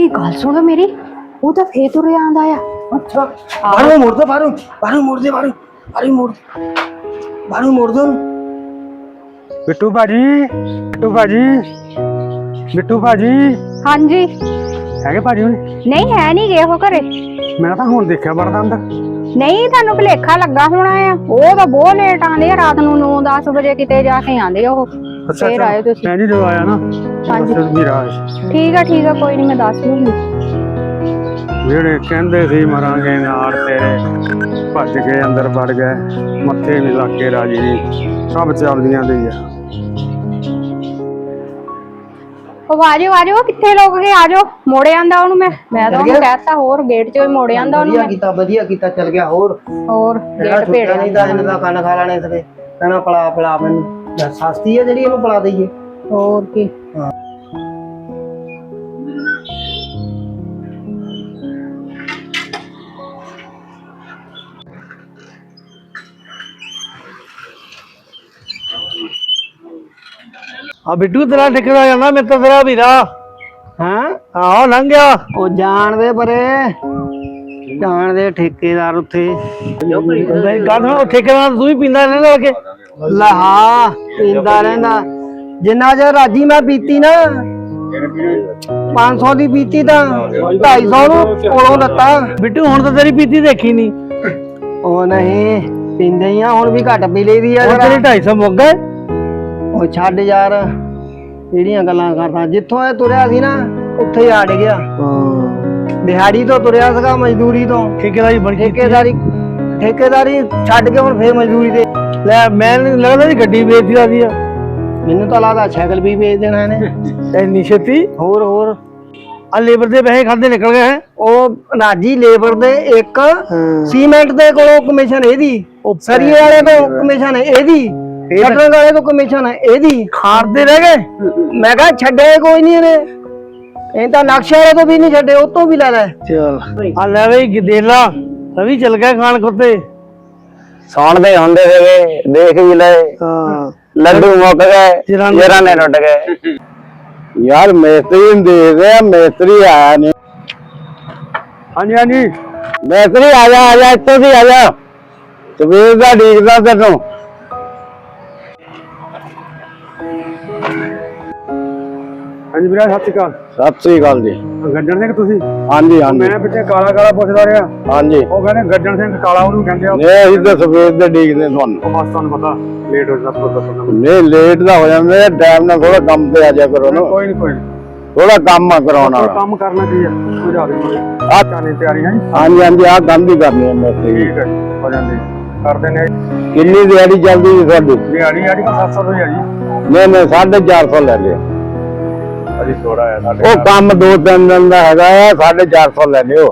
ਇਹ ਗੱਲ ਸੁਣੋ ਮੇਰੀ? ਉਹ ਤਾਂ ਫੇਰ ਤੁਰਿਆ ਆਂਦਾ ਆ। ਅੱਛਾ। ਬਾਹਰੋਂ ਮੁੜ ਦੇ ਬਾਹਰੋਂ। ਬਾਹਰੋਂ ਮੁੜ ਦੇ ਬਾਹਰੋਂ। ਬਾਹਰੋਂ ਮੁੜ। ਬਾਹਰੋਂ ਮੁੜ ਦੇ। ਉਹਨੂੰ ਬਿੱਟੂ ਭਾਜੀ ਬਿੱਟੂ ਭਾਜੀ। ਬਿੱਟੂ ਭਾਜੀ। ਹਾਂਜੀ। ਹੈਗੇ ਭਾਜੀ ਹੁਣ? ਨਹੀਂ ਹੈ ਨਹੀਂ ਗਏ ਉਹ ਘਰੇ। ਮੈਂ ਤਾਂ ਹੁਣ ਦੇਖਿਆ ਵੜਦਾ ਅੰਦਰ ਨਹੀਂ ਤੁਹਾਨੂੰ ਭੁਲੇਖਾ ਲੱਗਾ ਹੋਣਾ ਆ। ਉਹ ਤਾਂ ਬਹੁਤ ਲੇਟ ਆਉਂਦੇ ਆ ਰਾਤ ਨੂੰ 9-10 ਵਜੇ ਕਿਤੇ ਜਾ ਕੇ ਆਉਂਦੇ ਆ ਉਹ। ਫੇਰ ਆਏ ਤੁਸੀਂ। ਮੈਂ ਜੀ ਜਦੋਂ ਆਇਆ ਨਾ ਹਾਂਜੀ। ਬਸ ਵੀਰਾ ਆਇਆ। ਠੀਕ ਆ ਠੀਕ ਆ ਕੋਈ ਨਹੀਂ ਮੈਂ ਦੱਸ ਦੂੰਗੀ। ਜਿਹੜੇ ਕਹਿੰਦੇ ਸੀ ਮਰਾਂਗੇ ਨਾਲ ਤੇਰੇ ਭੱਜ ਕੇ ਅੰਦਰ ਵੜ ਗਏ ਮੱਥੇ ਵੀ ਲੱਗ ਕੇ ਰਾਜੀ ਨਹੀਂ। ਸਭ ਚੱਲਦੀਆਂ ਦੀ ਆ। ਉਹ ਆਜੋ ਆਜੋ ਕਿੱਥੇ ਲੋਕ ਗਏ? ਆਜੋ ਮੋੜੇ ਆਂਦਾ ਉਹਨੂੰ ਮੈਂ। ਮੈਂ ਤਾਂ ਉਹਨੂੰ? ਕਹਿਤਾ ਹੋਰ ਗੇਟ 'ਚੋਂ ਹੀ ਮੋੜੇ ਆਂਦਾ ਉਹਨੂੰ ਵਧੀਆ ਮੈਂ। ਕੀਤਾ ਵਧੀਆ ਕੀਤਾ ਚੱਲ ਗਿਆ ਹੋਰ। ਹੋਰ ਜਿਹੜਾ ਗੇਟ ਛੁੱਟਿਆ ਭੇੜਿਆ ਨਹੀਂ ਤਾਂ ਇਹਨਾਂ ਦਾ ਕੰਨ ਖਾ ਲੈਣੇ ਸਕੇ ਕਹਿੰਦਾ ਪਲਾ ਪਲਾ ਮੈਨੂੰ। ਲੈ ਸਸਤੀ ਆ ਜਿਹੜੀ ਇਹਨੂੰ ਪਲਾ ਦਈਏ? ਹੋਰ ਕੀ। ਆ ਬਿੱਟੂ ਤੇਰਾ ਠਿਕਰਾ ਜਾਂਦਾ ਮੇਰੇ ਤਾਂ ਤੇਰਾ ਵੀਰਾ। ਹਾਂ? ਆਹੋ ਲੰਘ ਗਿਆ। ਉਹ ਜਾਣਦੇ ਪਰੇ। ਜਾਣਦੇ ਠੇਕੇਦਾਰ ਉੱਥੇ। ਨਹੀਂ ਗੱਲ ਸੁਣ ਠੇਕੇਦਾਰ ਤੂੰ ਵੀ ਪੀਂਦਾ ਰਹਿੰਦਾ ਕਿ। ਲਹਾ ਪੀਂਦਾ ਰਹਿੰਦਾ। ਜਿੰਨਾ ਚਿਰ ਰਾਜੀ ਮੈਂ ਪੀਤੀ ਨਾ 500 ਦੀ ਪੀਤੀ ਤਾਂ 250 ਨੂੰ ਕੋਲੋਂ ਦਿੱਤਾ। ਬਿੱਟੂ ਹੁਣ ਤਾਂ ਤੇਰੀ ਪੀਤੀ ਦੇਖੀ ਨਹੀਂ ਉਹ ਨਹੀਂ ਪੀਂਦੇ ਹੀ ਆ ਹੁਣ ਵੀ ਘੱਟ ਪੀ ਲਈਦੀ ਆ ਹੁਣ। ਤੇਰੀ 250 ਮੁੱਕ ਗਏ। ਉਹ ਛੱਡ ਯਾਰ ਜਿਹੜੀਆਂ ਗੱਲਾਂ ਕਰਦਾ? ਜਿੱਥੋਂ ਇਹ ਤੁਰਿਆ ਸੀ ਨਾ ਉੱਥੇ ਹੀ ਆੜ ਗਿਆ। ਦਿਹਾੜੀ ਤੋਂ ਤੁਰਿਆ ਸੀਗਾ ਮਜ਼ਦੂਰੀ ਤੋਂ। ਠੇਕੇਦਾਰੀ ਬਣ ਕੇ ਠੇਕੇਦਾਰੀ ਠੇਕੇਦਾਰੀ ਛੱਡ ਕੇ ਹੁਣ ਫੇਰ ਮਜ਼ਦੂਰੀ ਤੇ ਲੈ ਮੈਨੂੰ ਲੱਗਦਾ ਸੀ ਗੱਡੀ ਵੇਚਦੀ ਆਦੀ ਆ। ਮੈਨੂੰ ਤਾਂ ਲੱਗਦਾ ਸਾਈਕਲ ਵੀ ਵੇਚ ਦੇਣਾ ਇਹਨੇ। ਇੰਨੀ ਛੇਤੀ? ਹੋਰ ਹੋਰ। ਆ ਲੇਬਰ ਦੇ ਪੈਸੇ ਖਾਦੇ ਨਿਕਲ ਗਏ ਹੈ। ਉਹ ਰਾਜੀ ਲੇਬਰ ਦੇ ਇੱਕ ਸੀਮੈਂਟ ਦੇ ਕੋਲੋਂ ਕਮਿਸ਼ਨ ਇਹਦੀ। ਸਰੀਏ ਵਾਲੇ ਤੋਂ ਕਮਿਸ਼ਨ ਇਹਦੀ। ਕਟਰ ਵਾਲੇ ਤੋਂ ਕਮਿਸ਼ਨ ਇਹਦੀ। ਖਾਰਦੇ ਰਹਿ ਗਏ? ਮੈਂ ਕਿਹਾ ਛੱਡਿਆ ਹੀ ਕੋਈ ਨਹੀਂ ਇਹਨੇ। ਇਹ ਤਾਂ ਨਕਸ਼ੇ ਵਾਲੇ ਤੋਂ ਵੀ ਨਹੀਂ ਛੱਡੇ ਉਹ ਤੋਂ ਵੀ ਲੈ ਲੈ। ਚਲ। ਆ ਲੈ ਬਈ ਗਦੇਲਾ ਰਵੀ ਚਲ ਗਿਆ ਖਾਣ ਖੁੱਤੇ ਸੌਣ ਦੇ ਹੁੰਦੇ ਸੀਗੇ ਦੇਖ ਵੀ ਲਏ। ਹਾਂ। ਲੱਡੂ ਮੁੱਕ ਗਏ ਜਰਾਂ- ਜਰਾਂ ਨੇ ਟੁੱਟ ਗਏ। ਯਾਰ ਮੇਸਤਰੀ ਨੂੰ ਦੇਖਦੇ ਆ ਮੇਸਤਰੀ ਆਇਆ ਨਹੀਂ। ਹਾਂਜੀ ਹਾਂਜੀ। ਮੇਸਤਰੀ ਆ ਜਾ ਆ ਜਾ ਇੱਥੇ ਦੀ ਆ ਜਾ। ਸਵੇਰ ਦਾ ਡੀਕਦਾ ਤੈਨੂੰ। ਹਾਂਜੀ ਵੀਰੇ ਸਤਿ ਸ਼੍ਰੀ ਅਕਾਲ। ਸਤਿ ਸ੍ਰੀ ਅਕਾਲ ਜੀ। ਗੱਜਣ ਸਿੰਘ ਤੁਸੀਂ? ਹਾਂਜੀ ਹਾਂਜੀ। ਮੈਂ ਪਿੱਛੇ ਕਾਲਾ ਕਾਲਾ ਪੁੱਛਦਾ ਰਿਹਾ। ਹਾਂਜੀ। ਉਹ ਕਹਿੰਦੇ ਗੱਜਣ ਸਿੰਘ ਕਾਲਾ ਉਹਨੂੰ ਕਹਿੰਦੇ ਆ। ਨੇ ਅਸੀਂ ਤਾਂ ਸਵੇਰ ਦੇ ਡੀਕਦੇ ਤੁਹਾਨੂੰ। ਉਹ ਬਸ ਤੁਹਾਨੂੰ ਪਤਾ ਲੇਟ ਹੋ ਜਾਂਦਾ ਤੋਂ ਦੱਸੋ ਨਹੀਂ ਲੇਟ ਦਾ ਹੋ ਜਾਂਦੇ ਆ ਟਾਈਮ ਨਾਲ ਥੋੜਾ ਕੰਮ ਤੇ ਆ ਜਾ ਕਰੋ ਨਾ। ਕੋਈ ਨਹੀਂ ਕੋਈ ਨੀ। ਥੋੜਾ ਕੰਮ ਆ ਕਰਾਉਣ ਕੋਈ ਵਾਲਾ। ਕੰਮ ਕਰਨਾ ਕੀ ਹੈ ਸੁਝਾ ਦੇ ਆ ਚਾਣੇ ਤਿਆਰੀ ਹੈ? ਹਾਂਜੀ ਹਾਂਜੀ ਆ ਕੰਮ ਹੀ ਕਰਨੀ ਹੈ ਮੇਸਤਰੀ ਦੀ। ਠੀਕ ਹੈ ਜੀ, ਹੋ ਜਾਂਦੀ। ਕਰਦੇ ਨੇ। ਕਿੰਨੀ ਦਿਹਾੜੀ ਚੱਲਦੀ ਜੀ ਤੁਹਾਡੀ? ਦਿਹਾੜੀ ਅੱਜ ਕੱਲ੍ਹ 700 ਰੁਪਏ ਆ ਜੀ। ਨਹੀਂ ਨਹੀਂ 450 ਲੈ ਲਿਓ। ਅਜੀ ਥੋੜਾ ਹੈ ਸਾਡੇ ਉਹ ਕੰਮ ਦੋ ਤਿੰਨ ਦਿਨ ਦਾ ਹੈਗਾ ਆ 450 ਲੈ ਲਿਓ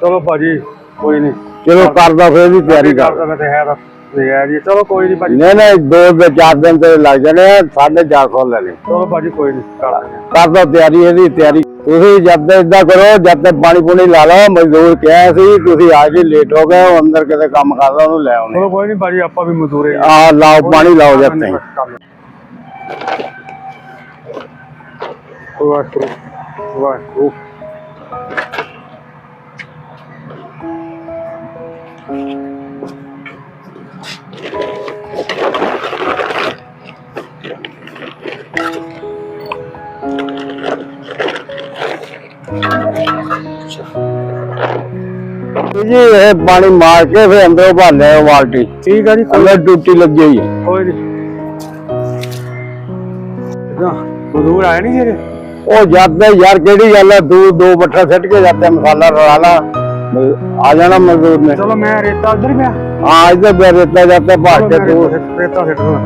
ਚਲੋ ਭਾਜੀ ਕੋਈ ਨਹੀਂ। ਚਲੋ ਕਰਦਾ ਫਿਰ ਵੀ ਤਿਆਰੀ ਕਰ। ਕਰਦਾ ਮੈਂ ਤੇ ਹੈ ਤਾਂ ਇਹ ਹੈ ਜੀ। ਚਲੋ ਕੋਈ ਨਹੀਂ ਭਾਜੀ। ਨਹੀਂ ਨਹੀਂ ਦੋ ਦੇ ਚਾਰ ਦਿਨ ਤੇ ਲੱਗ ਜਾਣੇ ਆ 450 ਲੈ ਲਿਓ ਚਲੋ ਭਾਜੀ ਕੋਈ ਨਹੀਂ ਕਰ ਦਿੰਦੇ ਹਾਂ। ਕਰਦਾ ਤਿਆਰੀ ਇਹਦੀ ਤਿਆਰੀ। ਤੁਸੀਂ ਜਦ ਤੱਕ ਇਦਾਂ ਕਰੋ ਜਦ ਤੱਕ ਪਾਣੀ ਪੂਣੀ ਲਾ ਲਓ ਮਜ਼ਦੂਰ ਕਿਹਾ ਸੀ ਤੁਸੀਂ ਆ ਕੇ ਲੇਟ ਹੋ ਗਏ ਉਹ ਅੰਦਰ ਕਿਤੇ ਕੰਮ ਕਰਦਾ ਉਹਨੂੰ ਲੈ ਆਉਣੇ। ਚਲੋ ਕੋਈ ਨਹੀਂ ਭਾਜੀ ਆਪਾਂ ਵੀ ਮਜ਼ਦੂਰੇ ਆ ਆ ਲਾਓ ਪਾਣੀ ਲਾਓ ਜਦ ਤੱਕ ਵਾਹਿਗੁਰੂ ਵਾਹਿਗੁਰੂ ਜੀ ਇਹ ਪਾਣੀ ਮਾਰ ਕੇ ਫਿਰ ਅੰਦਰੋਂ ਭਰ ਲਿਆ ਬਾਲਟੀ। ਠੀਕ ਆ ਜੀ ਅੰਦਰ ਟੂਟੀ ਲੱਗੀ ਹੋਈ ਹੈ। ਕੋਈ ਨਹੀਂ ਮਜ਼ਦੂਰ ਆਏ ਨਹੀਂ ਜਿਹੜੇ ਉਹ ਜਦ ਯਾਰ ਕਿਹੜੀ ਗੱਲ ਹੈ ਤੂੰ ਦੋ ਬੱਠਾ ਸਿੱਟ ਕੇ ਜਾਂਦੇ ਮਸਾਲਾ ਰਲਾ ਲਾ। ਆ ਜਾਣਾ ਮਜ਼ਦੂਰ ਨੇ ਚਲੋ ਮੈਂ ਰੇਤਾ ਉਧਰ ਪਿਆ। ਹਾਂ ਇੱਧਰ ਬੈ ਰੇਤਾ ਜਾਂਦੇ ਭਾਰ ਕੇ ਤੂੰ। ਰੇਤਾ ਸਿੱਟ ਦੂੰਗਾ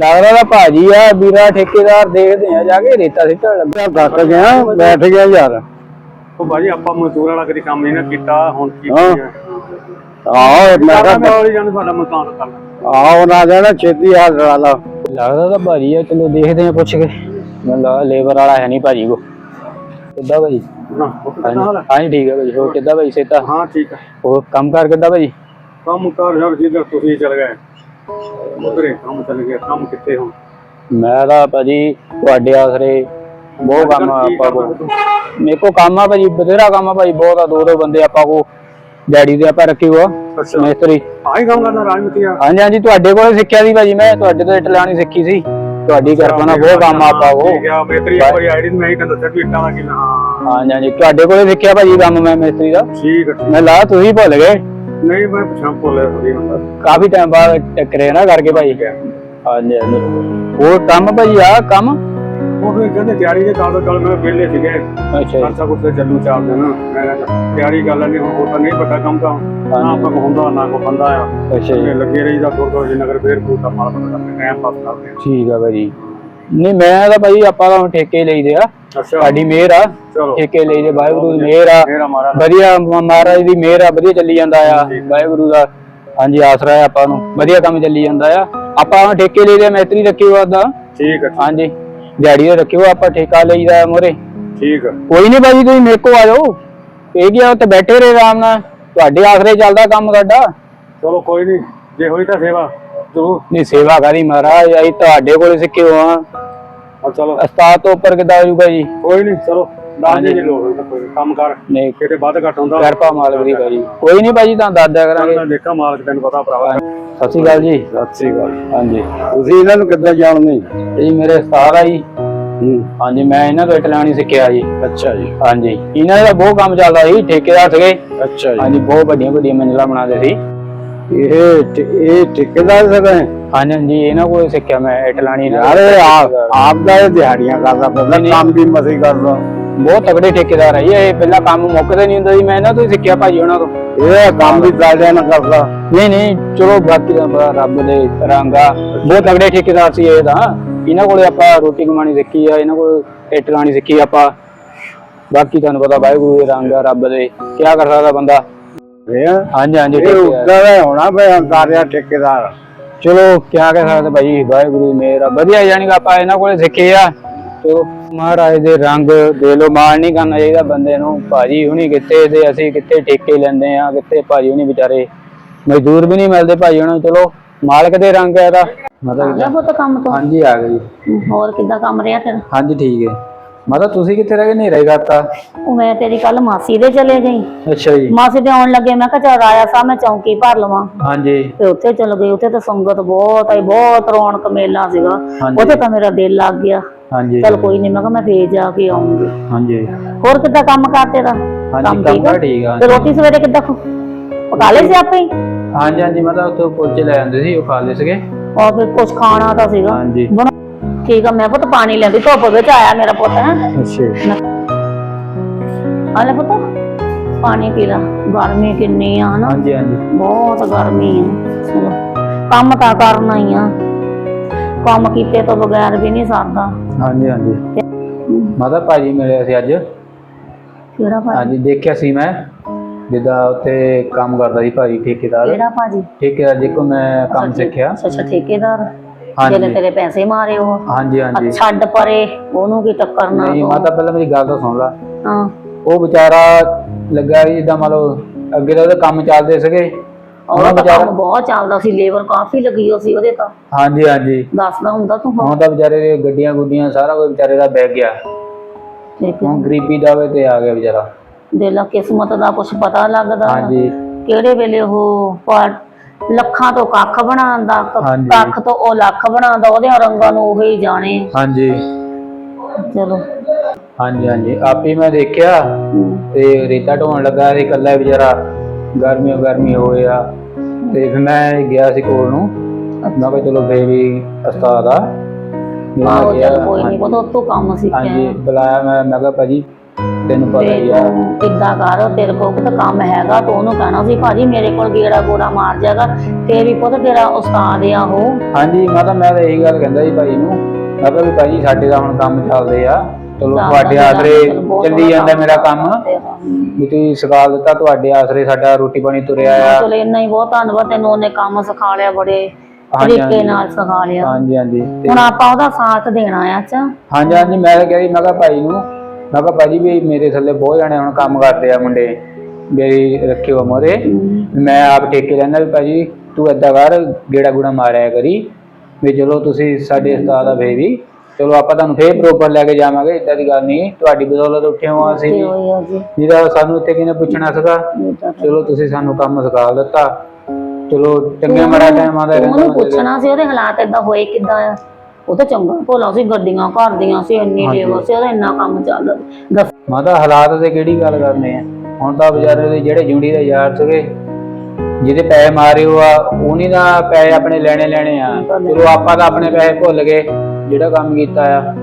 ਲੱਗਦਾ ਦਾ ਭਾਜੀ ਆ ਵੀਰਾ ਠੇਕੇਦਾਰ ਦੇਖਦੇ ਆ ਜਾ ਕੇ ਰੇਤਾ ਸਿੱਟਣ ਲੱਗਾ। ਥੱਕ ਗਿਆ ਬੈਠ ਗਿਆ ਯਾਰ। ਉਹ ਭਾਜੀ ਆਪਾਂ ਮਜ਼ਦੂਰ ਵਾਲਾ ਕਦੀ ਕੰਮ ਨਹੀਂ ਨਾ ਕੀਤਾ ਹੁਣ ਕੀ ਹਾਂ। ਆਹੋ ਮੈਂ ਸਾਡਾ ਕਿਹਾ ਮੈਂ ਜਾਨ ਸਾਡਾ ਮਕਾਨ ਕਰਨਾ ਆਹੋ ਨਾ ਜਾਣਾ ਛੇਤੀ ਆ ਰਲਾ ਲਾ। ਲੱਗਦਾ ਤਾਂ ਭਾਜੀ ਆ ਚਲੋ ਦੇਖਦੇ ਆ ਪੁੱਛ ਕੇ। ਮੈਨੂੰ ਲੱਗਾ ਲੇਬਰ ਵਾਲਾ ਹੈ ਨਹੀਂ ਭਾਜੀ ਕੋ ਕਿੱਦਾਂ ਭਾਜੀ? ਨਾ ਉਹ ਕਿੱਦਾਂ ਹਾਲ ਹੈ? ਹਾਂਜੀ ਠੀਕ ਹੈ ਭਾਜੀ। ਹੋਰ ਕਿੱਦਾਂ ਭਾਜੀ ਸੇਤਾ ਹਾਂ ਠੀਕ ਹੈ ਹੋਰ ਕੰਮ ਕਾਰ ਕਿੱਦਾਂ ਭਾਜੀ? ਕੰਮ ਕਰ ਜਦ ਜਿੱਧਰ ਤੁਸੀਂ ਚਲ ਗਏ? ਉਧਰੇ ਕੰਮ ਚੱਲ ਗਿਆ ਕੰਮ ਕਿੱਥੇ ਹੁਣ? ਮੈਂ ਤਾਂ ਭਾਜੀ ਤੁਹਾਡੇ ਆਸਰੇ ਬਹੁਤ ਕੰਮ ਆ ਕੀ ਆਪਾਂ? ਮੇਰੇ ਕੋ ਕੰਮ ਆ ਭਾਜੀ ਬਥੇਰਾ ਕੰਮ ਆ ਭਾਜੀ ਬਹੁਤ ਆ ਦੋ ਦੋ ਬੰਦੇ ਆਪਾਂ ਕੋ ਡੈਡੀ ਦੇ ਆਪਾਂ ਰੱਖੇ ਹੋ ਅੱਛਾ। ਮਿਸਤਰੀ। ਆਹੀ ਕੰਮ ਕਰਦਾ ਰਾਜਮਤੀ ਆ ਹਾਂਜੀ ਹਾਂਜੀ ਤੁਹਾਡੇ ਕੋਲ ਸਿੱਖਿਆ ਸੀ ਭਾਜੀ ਮੈਂ ਤੁਹਾਡੇ ਤੋਂ ਇੱਟ ਸਿੱਖੀ ਸੀ। ਤੁਹਾਡੀ ਕਿਰਪਾ ਨਾਲ ਬਹੁਤ ਕੰਮ ਆ ਆਪਾਂ ਕੋ ਠੀਕ ਆ ਮੇਤਰੀ ਇੱਕ ਵਾਰੀ ਆਈਡੀ ਮੈਂ ਹੀ ਕਹਿੰਦਾ ਵੀ ਇੱਟਾਂ ਦਾ ਕਿੰਨਾ ਹਾਂ। ਹਾਂਜੀ ਹਾਂਜੀ ਤੁਹਾਡੇ ਕੋਲੇ ਸਿੱਖਿਆ ਭਾਜੀ ਕੰਮ ਮੈਂ ਮਿਸਤਰੀ ਦਾ। ਠੀਕ ਹੈ ਮੈਂ ਲਾ ਤੁਸੀਂ ਭੁੱਲ ਗਏ। ਨਹੀਂ ਮੈਂ ਪਛਾਣ ਭੁੱਲਿਆ ਥੋੜੀ ਹੁੰਦਾ ਕਾਫੀ ਟਾਈਮ ਬਾਅਦ ਟੱਕਰੇ ਨਾ ਕਰਕੇ ਭਾਈ ਹਾਂਜੀ ਹਾਂਜੀ। ਹੋਰ ਕੰਮ ਭਾਈ ਆ ਕੰਮ? ਉਹ ਵੀ ਕਹਿੰਦੇ ਤਿਆਰੀ ਦੇ ਕਾਲ ਕਾਲ ਮੈਂ ਵਿਹਲੇ ਸੀਗੇ। ਅੱਛਾ ਜੀ। ਖਰਚਾ ਕੁੱਤੇ ਚੱਲੂ ਚਾਰ ਦਿਨ। ਮੈਂ ਕਿਹਾ ਤਿਆਰੀ ਕਰ ਲੈਣੀ ਹੁਣ ਉਹ ਤਾਂ ਨਹੀਂ ਵੱਡਾ ਕੰਮ ਤਾਂ ਨਾ ਆਪਾਂ ਕੋ ਹੁੰਦਾ ਨਾ ਕੋ ਬੰਦਾ ਆ ਅੱਛਾ ਜੀ। ਤੇ ਲੱਗੇ ਰਹੀਦਾ ਥੋੜਾ ਥੋੜਾ ਜਿਹਾ ਨਗਰ ਫੇਰ ਕੋਈ ਮਾਲ ਪਤਾ ਕਰਦੇ ਟਾਈਮ ਪਾਸ ਕਰਦੇ ਆ ਠੀਕ ਆ ਭਾਜੀ। ਨਹੀਂ ਮੈਂ ਤਾਂ ਭਾਈ ਆਪਾਂ ਤਾਂ ਹੁਣ ਠੇਕੇ ਲਈਦੇ ਆ। ਅੱਛਾ। ਸਾਡੀ ਮਿਹਰ ਆ। ਚਲੋ। ਠੇਕੇ ਲਈਦੇ ਵਾਹਿਗੁਰੂ ਦੀ ਮਿਹਰ ਆ। ਵਧੀਆ ਮਹਾਰਾਜ ਦੀ ਮਿਹਰ ਆ ਵਧੀਆ ਚੱਲੀ ਜਾਂਦਾ ਆ। ਵਾਹਿਗੁਰੂ ਦਾ ਹਾਂਜੀ ਆਸਰਾ ਹੈ ਆਪਾਂ ਨੂੰ। ਵਧੀਆ ਕੰਮ ਚੱਲੀ ਜਾਂਦਾ ਆ। ਆਪਾਂ ਠੇਕੇ ਲਈਦੇ ਮੈਤਰੀ ਰੱਖੀ ਹੋਆ ਦਾ ਠੀਕ ਹੈ ਹਾਂਜੀ। ਦਿਹਾੜੀ ਦੇ ਰੱਖਿਓ ਆਪਾਂ ਠੇਕਾ ਲਈਦਾ ਮੋਰੇ। ਠੀਕ ਕੋਈ ਨਹੀਂ ਭਾਜੀ ਤੁਸੀਂ ਮੇਰੇ ਕੋਲ ਆ ਜਾਓ। ਇਹ ਗਿਆ ਉੱਥੇ ਬੈਠੇ ਰਹੇ ਆਰਾਮ ਨਾਲ। ਤੁਹਾਡੇ ਆਸਰੇ ਚੱਲਦਾ ਕੰਮ ਸਾਡਾ। ਚਲੋ ਕੋਈ ਨਹੀਂ ਜੇ ਹੋਈ ਤਾਂ ਸੇਵਾ ਜ਼ਰੂਰ। ਨਹੀਂ ਸੇਵਾ ਕਰੀ ਮਹਾਰਾਜ ਅਸੀਂ ਤੁਹਾਡੇ ਕੋਲ ਸਿੱਖੇ ਹੋ ਆ ਚਲੋ। ਉਸਤਾਦ ਤੋਂ ਉੱਪਰ ਕਿੱਦਾਂ ਹੋਊਗਾ ਜੀ? ਕੋਈ ਨਹੀਂ ਚਲੋ। ਦੱਸ ਦੇ ਜੀ ਲੋੜ ਹੋਈ ਤਾਂ ਕੋਈ ਨੀ, ਕੰਮ ਕਰ। ਨਹੀਂ। ਕਿਤੇ ਵੱਧ ਘੱਟ ਹੁੰਦਾ ਕਿਰਪਾ ਮਾਲਕ ਦੀ ਭਾਜੀ। ਕੋਈ ਨਹੀਂ ਭਾਜੀ ਤੁਹਾਨੂੰ ਦੱਸ ਦਿਆ ਕਰਾਂਗੇ। ਦੇਖਾਂ ਮਾਲਕ ਤੈਨੂੰ ਪਤਾ ਭਰਾਵਾ ਸਤਿ ਸ਼੍ਰੀ ਅਕਾਲ ਜੀ। ਸਤਿ ਸ੍ਰੀ ਅਕਾਲ। ਹਾਂਜੀ। ਤੁਸੀਂ ਇਹਨਾਂ ਨੂੰ ਕਿੱਦਾਂ ਜਾਣਦੇ? ਇਹ ਜੀ ਮੇਰੇ ਉਸਤਾਦ ਆ ਜੀ। ਹੂੰ। ਹਾਂਜੀ ਮੈਂ ਇਹਨਾਂ ਤੋਂ ਇਟਲਾਣੀ ਸਿੱਖਿਆ ਜੀ। ਅੱਛਾ ਜੀ। ਹਾਂਜੀ। ਇਹਨਾਂ ਦਾ ਬਹੁਤ ਕੰਮ ਚੱਲਦਾ ਸੀ ਠੇਕੇਦਾਰ ਸੀਗੇ। ਅੱਛਾ ਜੀ। ਹਾਂਜੀ ਬਹੁਤ ਵੱਡੀਆਂ ਵੱਡੀਆਂ ਮੰਜ਼ਿਲਾਂ ਬਣਾਉਂਦੇ ਸੀ। ਇਹ ਇਹ ਠੇਕੇਦਾਰ ਸਗਾ ਹਾਂਜੀ ਹਾਂਜੀ ਇਹਨਾਂ ਕੋਲ ਸਿੱਖਿਆ ਮੈਂ ਇਟਲਾਣੀ ਇਹ ਆਪ ਆਪ ਦਾ ਦਿਹਾੜੀਆਂ ਕਰਦਾ ਫਿਰਦਾ ਕੰਮ ਵੀ ਮਸੀ ਕਰਦਾ। ਬਹੁਤ ਤਗੜੇ ਠੇਕੇਦਾਰ ਹੈ ਇਹ ਪਹਿਲਾਂ ਕੰਮ ਮੁੱਕਦੇ ਨਹੀਂ ਹੁੰਦਾ ਸੀ। ਮੈਂ ਇਹਨਾਂ ਤੋਂ ਹੀ ਸਿੱਖਿਆ ਭਾਜੀ ਉਹਨਾਂ ਤੋਂ। ਇਹ ਕੰਮ ਵੀ ਚੱਲਦਿਆ ਨਾ ਕਰਦਾ। ਨਹੀਂ ਨਹੀਂ ਚਲੋ ਬਾਕੀ ਦਾ ਰੱਬ ਦੇ ਰੰਗ। ਬਹੁਤ ਤਗੜੇ ਠੇਕੇਦਾਰ ਸੀ ਇਹ ਤਾਂ। ਇਹਨਾਂ ਕੋਲੇ ਆਪਾਂ ਰੋਟੀ ਕਮਾਣੀ ਸਿੱਖੀ ਆ ਇਹਨਾਂ ਕੋਲ ਇੱਟ ਲਾਣੀ ਸਿੱਖੀ ਆਪਾਂ। ਬਾਕੀ ਤੁਹਾਨੂੰ ਪਤਾ ਵਾਹਿਗੁਰੂ ਦੇ ਰੰਗ ਰੱਬ ਦੇ। ਕੀ ਕਰ ਸਕਦਾ ਬੰਦਾ? ਹਾਂਜੀ ਹਾਂਜੀ ਇਹ ਠੇਕੇਦਾਰ। ਉੱਦਾਂ ਦਾ ਹੋਣਾ ਬਈ ਹੰਕਾਰਿਆ ਠੇਕੇਦਾਰ। ਚਲੋ ਕੀ ਕਹਿ ਸਕਦੇ ਭਾਈ? ਵਾਹਿਗੁਰੂ ਮੇਰਾ ਵਧੀਆ ਜਾਨੀ ਆਪਾਂ ਇਹਨਾਂ ਕੋਲੇ ਸਿੱਖੇ ਆ। ਚਲੋ ਮਹਾਰਾਜ ਦੇ ਰੰਗ ਦੇ ਲੋ ਮਾਣ ਨਹੀਂ ਕਰਨਾ ਚਾਹੀਦਾ ਬੰਦੇ ਨੂੰ। ਭਾਜੀ ਹੁਣੀ ਕਿੱਥੇ ਤੇ ਅਸੀਂ ਕਿੱਥੇ ਠੇਕੇ ਲੈਂਦੇ ਆ ਕਿੱਥੇ ਭਾਜੀ ਹੁਣੀ ਵਿਚਾਰੇ ਮਜ਼ਦੂਰ ਵੀ ਨਹੀਂ ਮਿਲਦੇ ਭਾਜੀ ਉਹਨਾਂ ਨੂੰ। ਚਲੋ ਮਾਲਕ ਦੇ ਰੰਗ ਹੈ ਇਹਦਾ। ਮਤਲਬ ਜਾਂ ਪੁੱਤ ਕੰਮ ਤੋਂ? ਹਾਂਜੀ ਆ ਜੀ। ਹੋਰ ਕਿੱਦਾਂ ਕੰਮ ਰਿਹਾ ਫਿਰ ਹਾਂਜੀ ਠੀਕ ਹੈ। ਮਤਲਬ ਤੁਸੀਂ ਕਿੱਥੇ ਰਹਿ ਗਏ ਨਹੀਂ ਰਹੇਗਾ ਤਾਂ ਉਹ ਮੈਂ ਤੇਰੀ ਕੱਲ ਮਾਸੀ ਦੇ ਚਲੇ ਗਈ। ਅੱਛਾ ਜੀ। ਮਾਸੀ ਦੇ ਆਉਣ ਲੱਗੇ ਮੈਂ ਕਿਹਾ ਚੱਲ ਆਇਆ ਸਾ ਮੈਂ ਚੌਂਕੀ ਭਰ ਲਵਾਂ। ਹਾਂਜੀ। ਤੇ ਉੱਥੇ ਚਲ ਗਈ ਉੱਥੇ ਤਾਂ ਸੰਗਤ ਬਹੁਤ ਆਈ ਬਹੁਤ ਰੌਣਕ ਮੇਲਾ ਸੀਗਾ। ਉੱਥੇ ਤਾਂ ਮੇਰਾ ਦਿਲ ਲੱਗ ਗਿਆ। ਹਾਂਜੀ। ਚਲ ਕੋਈ ਨਹੀਂ ਮੈਂ ਕਿਹਾ ਮੈਂ ਫੇਰ ਜਾ ਕੇ ਆਉਂਗੀ ਹਾਂਜੀ। ਹੋਰ ਕਿੱਦਾਂ ਕੰਮ ਕਰ ਤੇਰਾ? ਹਾਂਜੀ ਕੰਮ? ਤਾਂ ਠੀਕ ਆ? ਤੇ ਰੋਟੀ ਸਵੇਰੇ ਕਿੱਦਾਂ ਖਾਂ- ਪਕਾ ਲਈ ਸੀ ਆਪੇ ਹੀ? ਹਾਂਜੀ ਹਾਂਜੀ ਮਤਲਬ ਉੱਥੇ ਪੁੱਛ ਲੈ ਜਾਂਦੇ ਸੀ ਉਹ ਖਾ ਲਏ ਸੀਗੇ। ਔਰ ਫਿਰ ਕੁਝ ਖਾਣਾ ਤਾਂ ਸੀਗਾ। ਹਾਂਜੀ। ਬਣਾ- ਠੀਕ ਆ ਮੈਂ ਪੁੱਤ ਪਾਣੀ ਲੈਂਦੀ ਧੁੱਪ ਵਿੱਚ ਆਇਆ ਮੇਰਾ ਪੁੱਤ ਹੈ। ਅੱਛਾ। ਆ ਲੈ ਪੁੱਤ ਪਾਣੀ ਪੀ ਲਾ। ਗਰਮੀ ਕਿੰਨੀ ਆ ਹਨਾ। ਹਾਂਜੀ ਹਾਂਜੀ। ਬਹੁਤ ਗਰਮੀ ਆ। ਚਲੋ ਕੰਮ ਤਾਂ ਕਰਨਾ ਹੀ ਆ। ਕੰਮ ਕੀਤੇ ਤੋਂ ਬਗੈਰ ਵੀ ਨਹੀਂ ਸਰਦਾ। ਹਾਂਜੀ ਹਾਂਜੀ। ਮਾਤਾ ਭਾਜੀ ਮਿਲਿਆ ਸੀ ਅੱਜ। ਕਿਹੜਾ ਭਾਜੀ? ਹਾਂਜੀ ਦੇਖਿਆ ਸੀ ਮੈਂ। ਜਿੱਦਾਂ ਉੱਥੇ ਕੰਮ ਕਰਦਾ ਸੀ ਭਾਜੀ ਠੇਕੇਦਾਰ। ਕਿਹੜਾ ਭਾਜੀ? ਠੇਕੇਦਾਰ ਜੀ ਕੋ ਮੈਂ ਕੰਮ ਸਿੱਖਿਆ। ਅੱਛਾ ਅੱਛਾ ਠੇਕੇਦਾਰ। ਹਾਂਜੀ। ਜਿਹਨੇ ਤੇਰੇ ਪੈਸੇ ਮਾਰੇ ਉਹ। ਹਾਂਜੀ ਹਾਂਜੀ। ਛੱਡ ਪਰੇ ਉਹਨੂੰ ਕੀ ਟੱਕਰਨਾ ਨਹੀਂ ਤੂੰ। ਮਾਤਾ ਪਹਿਲਾਂ ਮੇਰੀ ਗੱਲ ਤਾਂ ਸੁਣ ਲਾ। ਹਾਂ। ਉਹ ਵਿਚਾਰਾ ਲੱਗਾ ਸੀ ਜਿੱਦਾਂ ਮੰਨ ਲਓ ਅੱਗੇ ਤਾਂ ਉਹਦੇ ਕੰਮ ਚੱਲਦੇ ਸੀਗੇ। ਉਹ ਤਾਂ ਕੰਮ ਬਹੁਤ ਚੱਲਦਾ ਸੀ ਲੇਬਰ ਕਾਫੀ ਲੱਗੀ ਹੋ ਸੀ ਉਹਦੇ ਤਾਂ। ਹਾਂਜੀ ਹਾਂਜੀ। ਦੱਸਦਾ ਹੁੰਦਾ ਤੂੰ ਹੁਣ? ਤਾਂ ਵਿਚਾਰੇ ਦੇ ਗੱਡੀਆਂ ਗੁੱਡੀਆਂ ਸਾਰਾ ਕੁਝ ਵਿਚਾਰੇ ਦਾ ਬਹਿ ਗਿਆ। ਠੀਕ ਹੁਣ ਗਰੀਬੀ ਦਾ ਵੇ ਤੇ ਆ ਗਿਆ ਵਿਚਾਰਾ। ਦੇ ਲਾ ਕਿਸਮਤ ਦਾ ਕੁਝ ਪਤਾ ਲੱਗਦਾ। ਹਾਂਜੀ। ਕਿਹੜੇ ਵੇਲੇ ਉਹ ਪਾ- ਲੱਖਾਂ ਤੋਂ ਕੱਖ ਬਣਾਉਂਦਾ ਹਾਂਜੀ। ਕੱਖ ਤੋਂ ਉਹ ਲੱਖ ਬਣਾਉਂਦਾ ਉਹਦੇ ਰੰਗਾਂ ਨੂੰ ਉਹ ਹੀ ਜਾਣੇ। ਹਾਂਜੀ। ਚਲੋ। ਹਾਂਜੀ ਹਾਂਜੀ। ਆਪੇ ਮੈਂ ਦੇਖਿਆ ਤੇ ਰੇਤਾ ਢੋਣ ਲੱਗਾ ਸੀ ਇਕੱਲਾ ਵਿਚਾਰਾ ਗਰਮੀ ਗਰਮੀ ਹੋਇਆ ਤੇ ਫਿਰ ਮੈਂ ਗਿਆ ਸੀ ਕੋਲ ਨੂੰ। ਮੈਂ ਕਿਹਾ ਚਲੋ ਬੇਬੀ ਉਸਤਾਦ ਆ। ਮੈਂ ਆਹੋ ਗਿਆ, ਚਲ ਕੋਈ ਨਹੀਂ ਪਤਾ ਉੱਥੋਂ ਕੰਮ ਹਾਂਜੀ ਬੁਲਾਇਆ ਮੈਂ ਮੈਂ ਕਿਹਾ ਭਾਜੀ ਤੈਨੂੰ ਪਤਾ ਹੀ ਆ। ਇਦਾਂ ਕਰ ਤੇਰੇ ਕੋਲ ਤਾਂ ਕੰਮ ਹੈਗਾ ਤੂੰ ਉਹਨੂੰ ਕਹਿਣਾ ਸੀ ਭਾਜੀ ਮੇਰੇ ਕੋਲ ਗੇੜਾ ਗੋੜਾ ਮਾਰ ਜਾਗਾ ਤੇ ਵੀ ਪੁੱਤ ਤੇਰਾ ਉਸਤਾਦ ਆ ਉਹ। ਹਾਂਜੀ ਮੈਂ ਤਾਂ ਮੈਂ ਤਾਂ ਇਹੀ ਗੱਲ ਕਹਿੰਦਾ ਸੀ ਭਾਈ ਨੂੰ। ਮੈਂ ਕਿਹਾ ਵੀ ਭਾਜੀ ਸਾਡੇ ਦਾ ਹੁਣ ਕੰਮ ਚੱਲਦੇ ਆ। ਚਲੋ ਤੁਹਾਡੇ ਆਸਰੇ ਚੱਲੀ ਜਾਂਦਾ ਮੇਰਾ ਕੰਮ। ਵੀ ਤੁਸੀਂ ਸਿਖਾ ਦਿੱਤਾ ਤੁਹਾਡੇ ਆਸਰੇ ਸਾਡਾ ਰੋਟੀ ਪਾਣੀ ਤੁਰਿਆ ਆ। ਚਲੋ ਇੰਨਾ ਹੀ ਬਹੁਤ ਧੰਨਵਾਦ ਤੈਨੂੰ ਉਹਨੇ ਕੰਮ ਸਿਖਾ ਲਿਆ ਬੜੇ ਤਰੀਕੇ। ਨਾਲ ਸਿਖਾ ਲਿਆ। ਹਾਂਜੀ ਹਾਂਜੀ। ਹੁਣ ਆਪਾਂ ਉਹਦਾ ਸਾਥ ਦੇਣਾ ਆ ਚਾ ਹਾਂਜੀ ਹਾਂਜੀ ਮੈਂ ਕਿਹਾ ਸੀ ਮੈਂ ਕਿਹਾ ਭਾਈ ਨੂੰ ਮੈਂ ਕਿਹਾ ਭਾਜੀ ਵੀ ਮੇਰੇ ਥੱਲੇ ਬਹੁਤ ਜਾਣੇ ਹੁਣ ਕੰਮ ਕਰਦੇ ਆ ਮੁੰਡੇ ਮੇਰੀ ਰੱਖਿਓ ਮੋਰੇ। ਮੈਂ ਆਪ ਠੇਕੇ ਲੈਣਾ ਵੀ ਭਾਜੀ ਤੂੰ ਏਦਾਂ ਕਰ ਗੇੜਾ ਗੂੜਾ ਮਾਰਿਆ ਕਰੀ ਵੀ ਚਲੋ ਤੁਸੀਂ ਸਾਡੇ ਉਸਤਾਦ ਆ ਫੇਰ ਵੀ ਚਲੋ ਆਪਾਂ ਤੁਹਾਨੂੰ ਫੇਰ ਪ੍ਰੋਪਰ ਲੈ ਕੇ ਜਾਵਾਂਗੇ ਇਦਾਂ ਦੀ ਗੱਲ ਨਹੀਂ। ਤੁਹਾਡੀ ਬਦੌਲਤ ਉੱਠੇ ਹਾਂ ਅਸੀਂ। ਵੀ। ਜਿਹਦਾ ਸਾਨੂੰ ਉੱਥੇ ਕਿਹਨੇ ਪੁੱਛਣਾ ਸੀਗਾ? ਚਲੋ ਤੁਸੀਂ ਸਾਨੂੰ ਕੰਮ ਸਿਖਾ ਦਿੱਤਾ। ਚਲੋ ਚੰਗੇ ਮਾੜਾ ਟਾਈਮ ਆਦਾ ਉਹਨੂੰ ਪੁੱਛਣਾ ਸੀ ਉਹਦੇ ਹਾਲਾਤ ਏਦਾਂ ਹੋਏ ਕਿੱਦਾਂ ਆ? ਉਹ ਤਾਂ ਚੰਗਾ ਭੋਲਾ ਸੀ ਗੱਡੀਆਂ ਘਰ ਦੀਆਂ ਸੀ ਇੰਨੀ ਲੇਬਰ ਸੀ ਉਹਦਾ ਇੰਨਾ ਕੰਮ ਚੱਲਦਾ। ਦੱਸ ਮਾਤਾ ਹਾਲਾਤ ਤੇ ਕਿਹੜੀ ਗੱਲ ਕਰਨੇ ਆ? ਹੁਣ ਤਾਂ ਵਿਚਾਰੇ ਦੇ ਜਿਹੜੇ ਜੁੰਡੀ ਦੇ ਯਾਰ ਸੀਗੇ ਜਿਹਦੇ ਪੈਸੇ ਮਾਰੇ ਉਹ ਆ ਉਹਨੀ ਦਾ ਪੈਸੇ ਆਪਣੇ ਲੈਣੇ ਲੈਣੇ ਆ। ਚਲੋ ਆਪਾਂ ਤਾਂ ਆਪਣੇ ਪੈਸੇ ਭੁੱਲ ਗਏ। ਜਿਹੜਾ ਕੰਮ ਕੀਤਾ ਆ।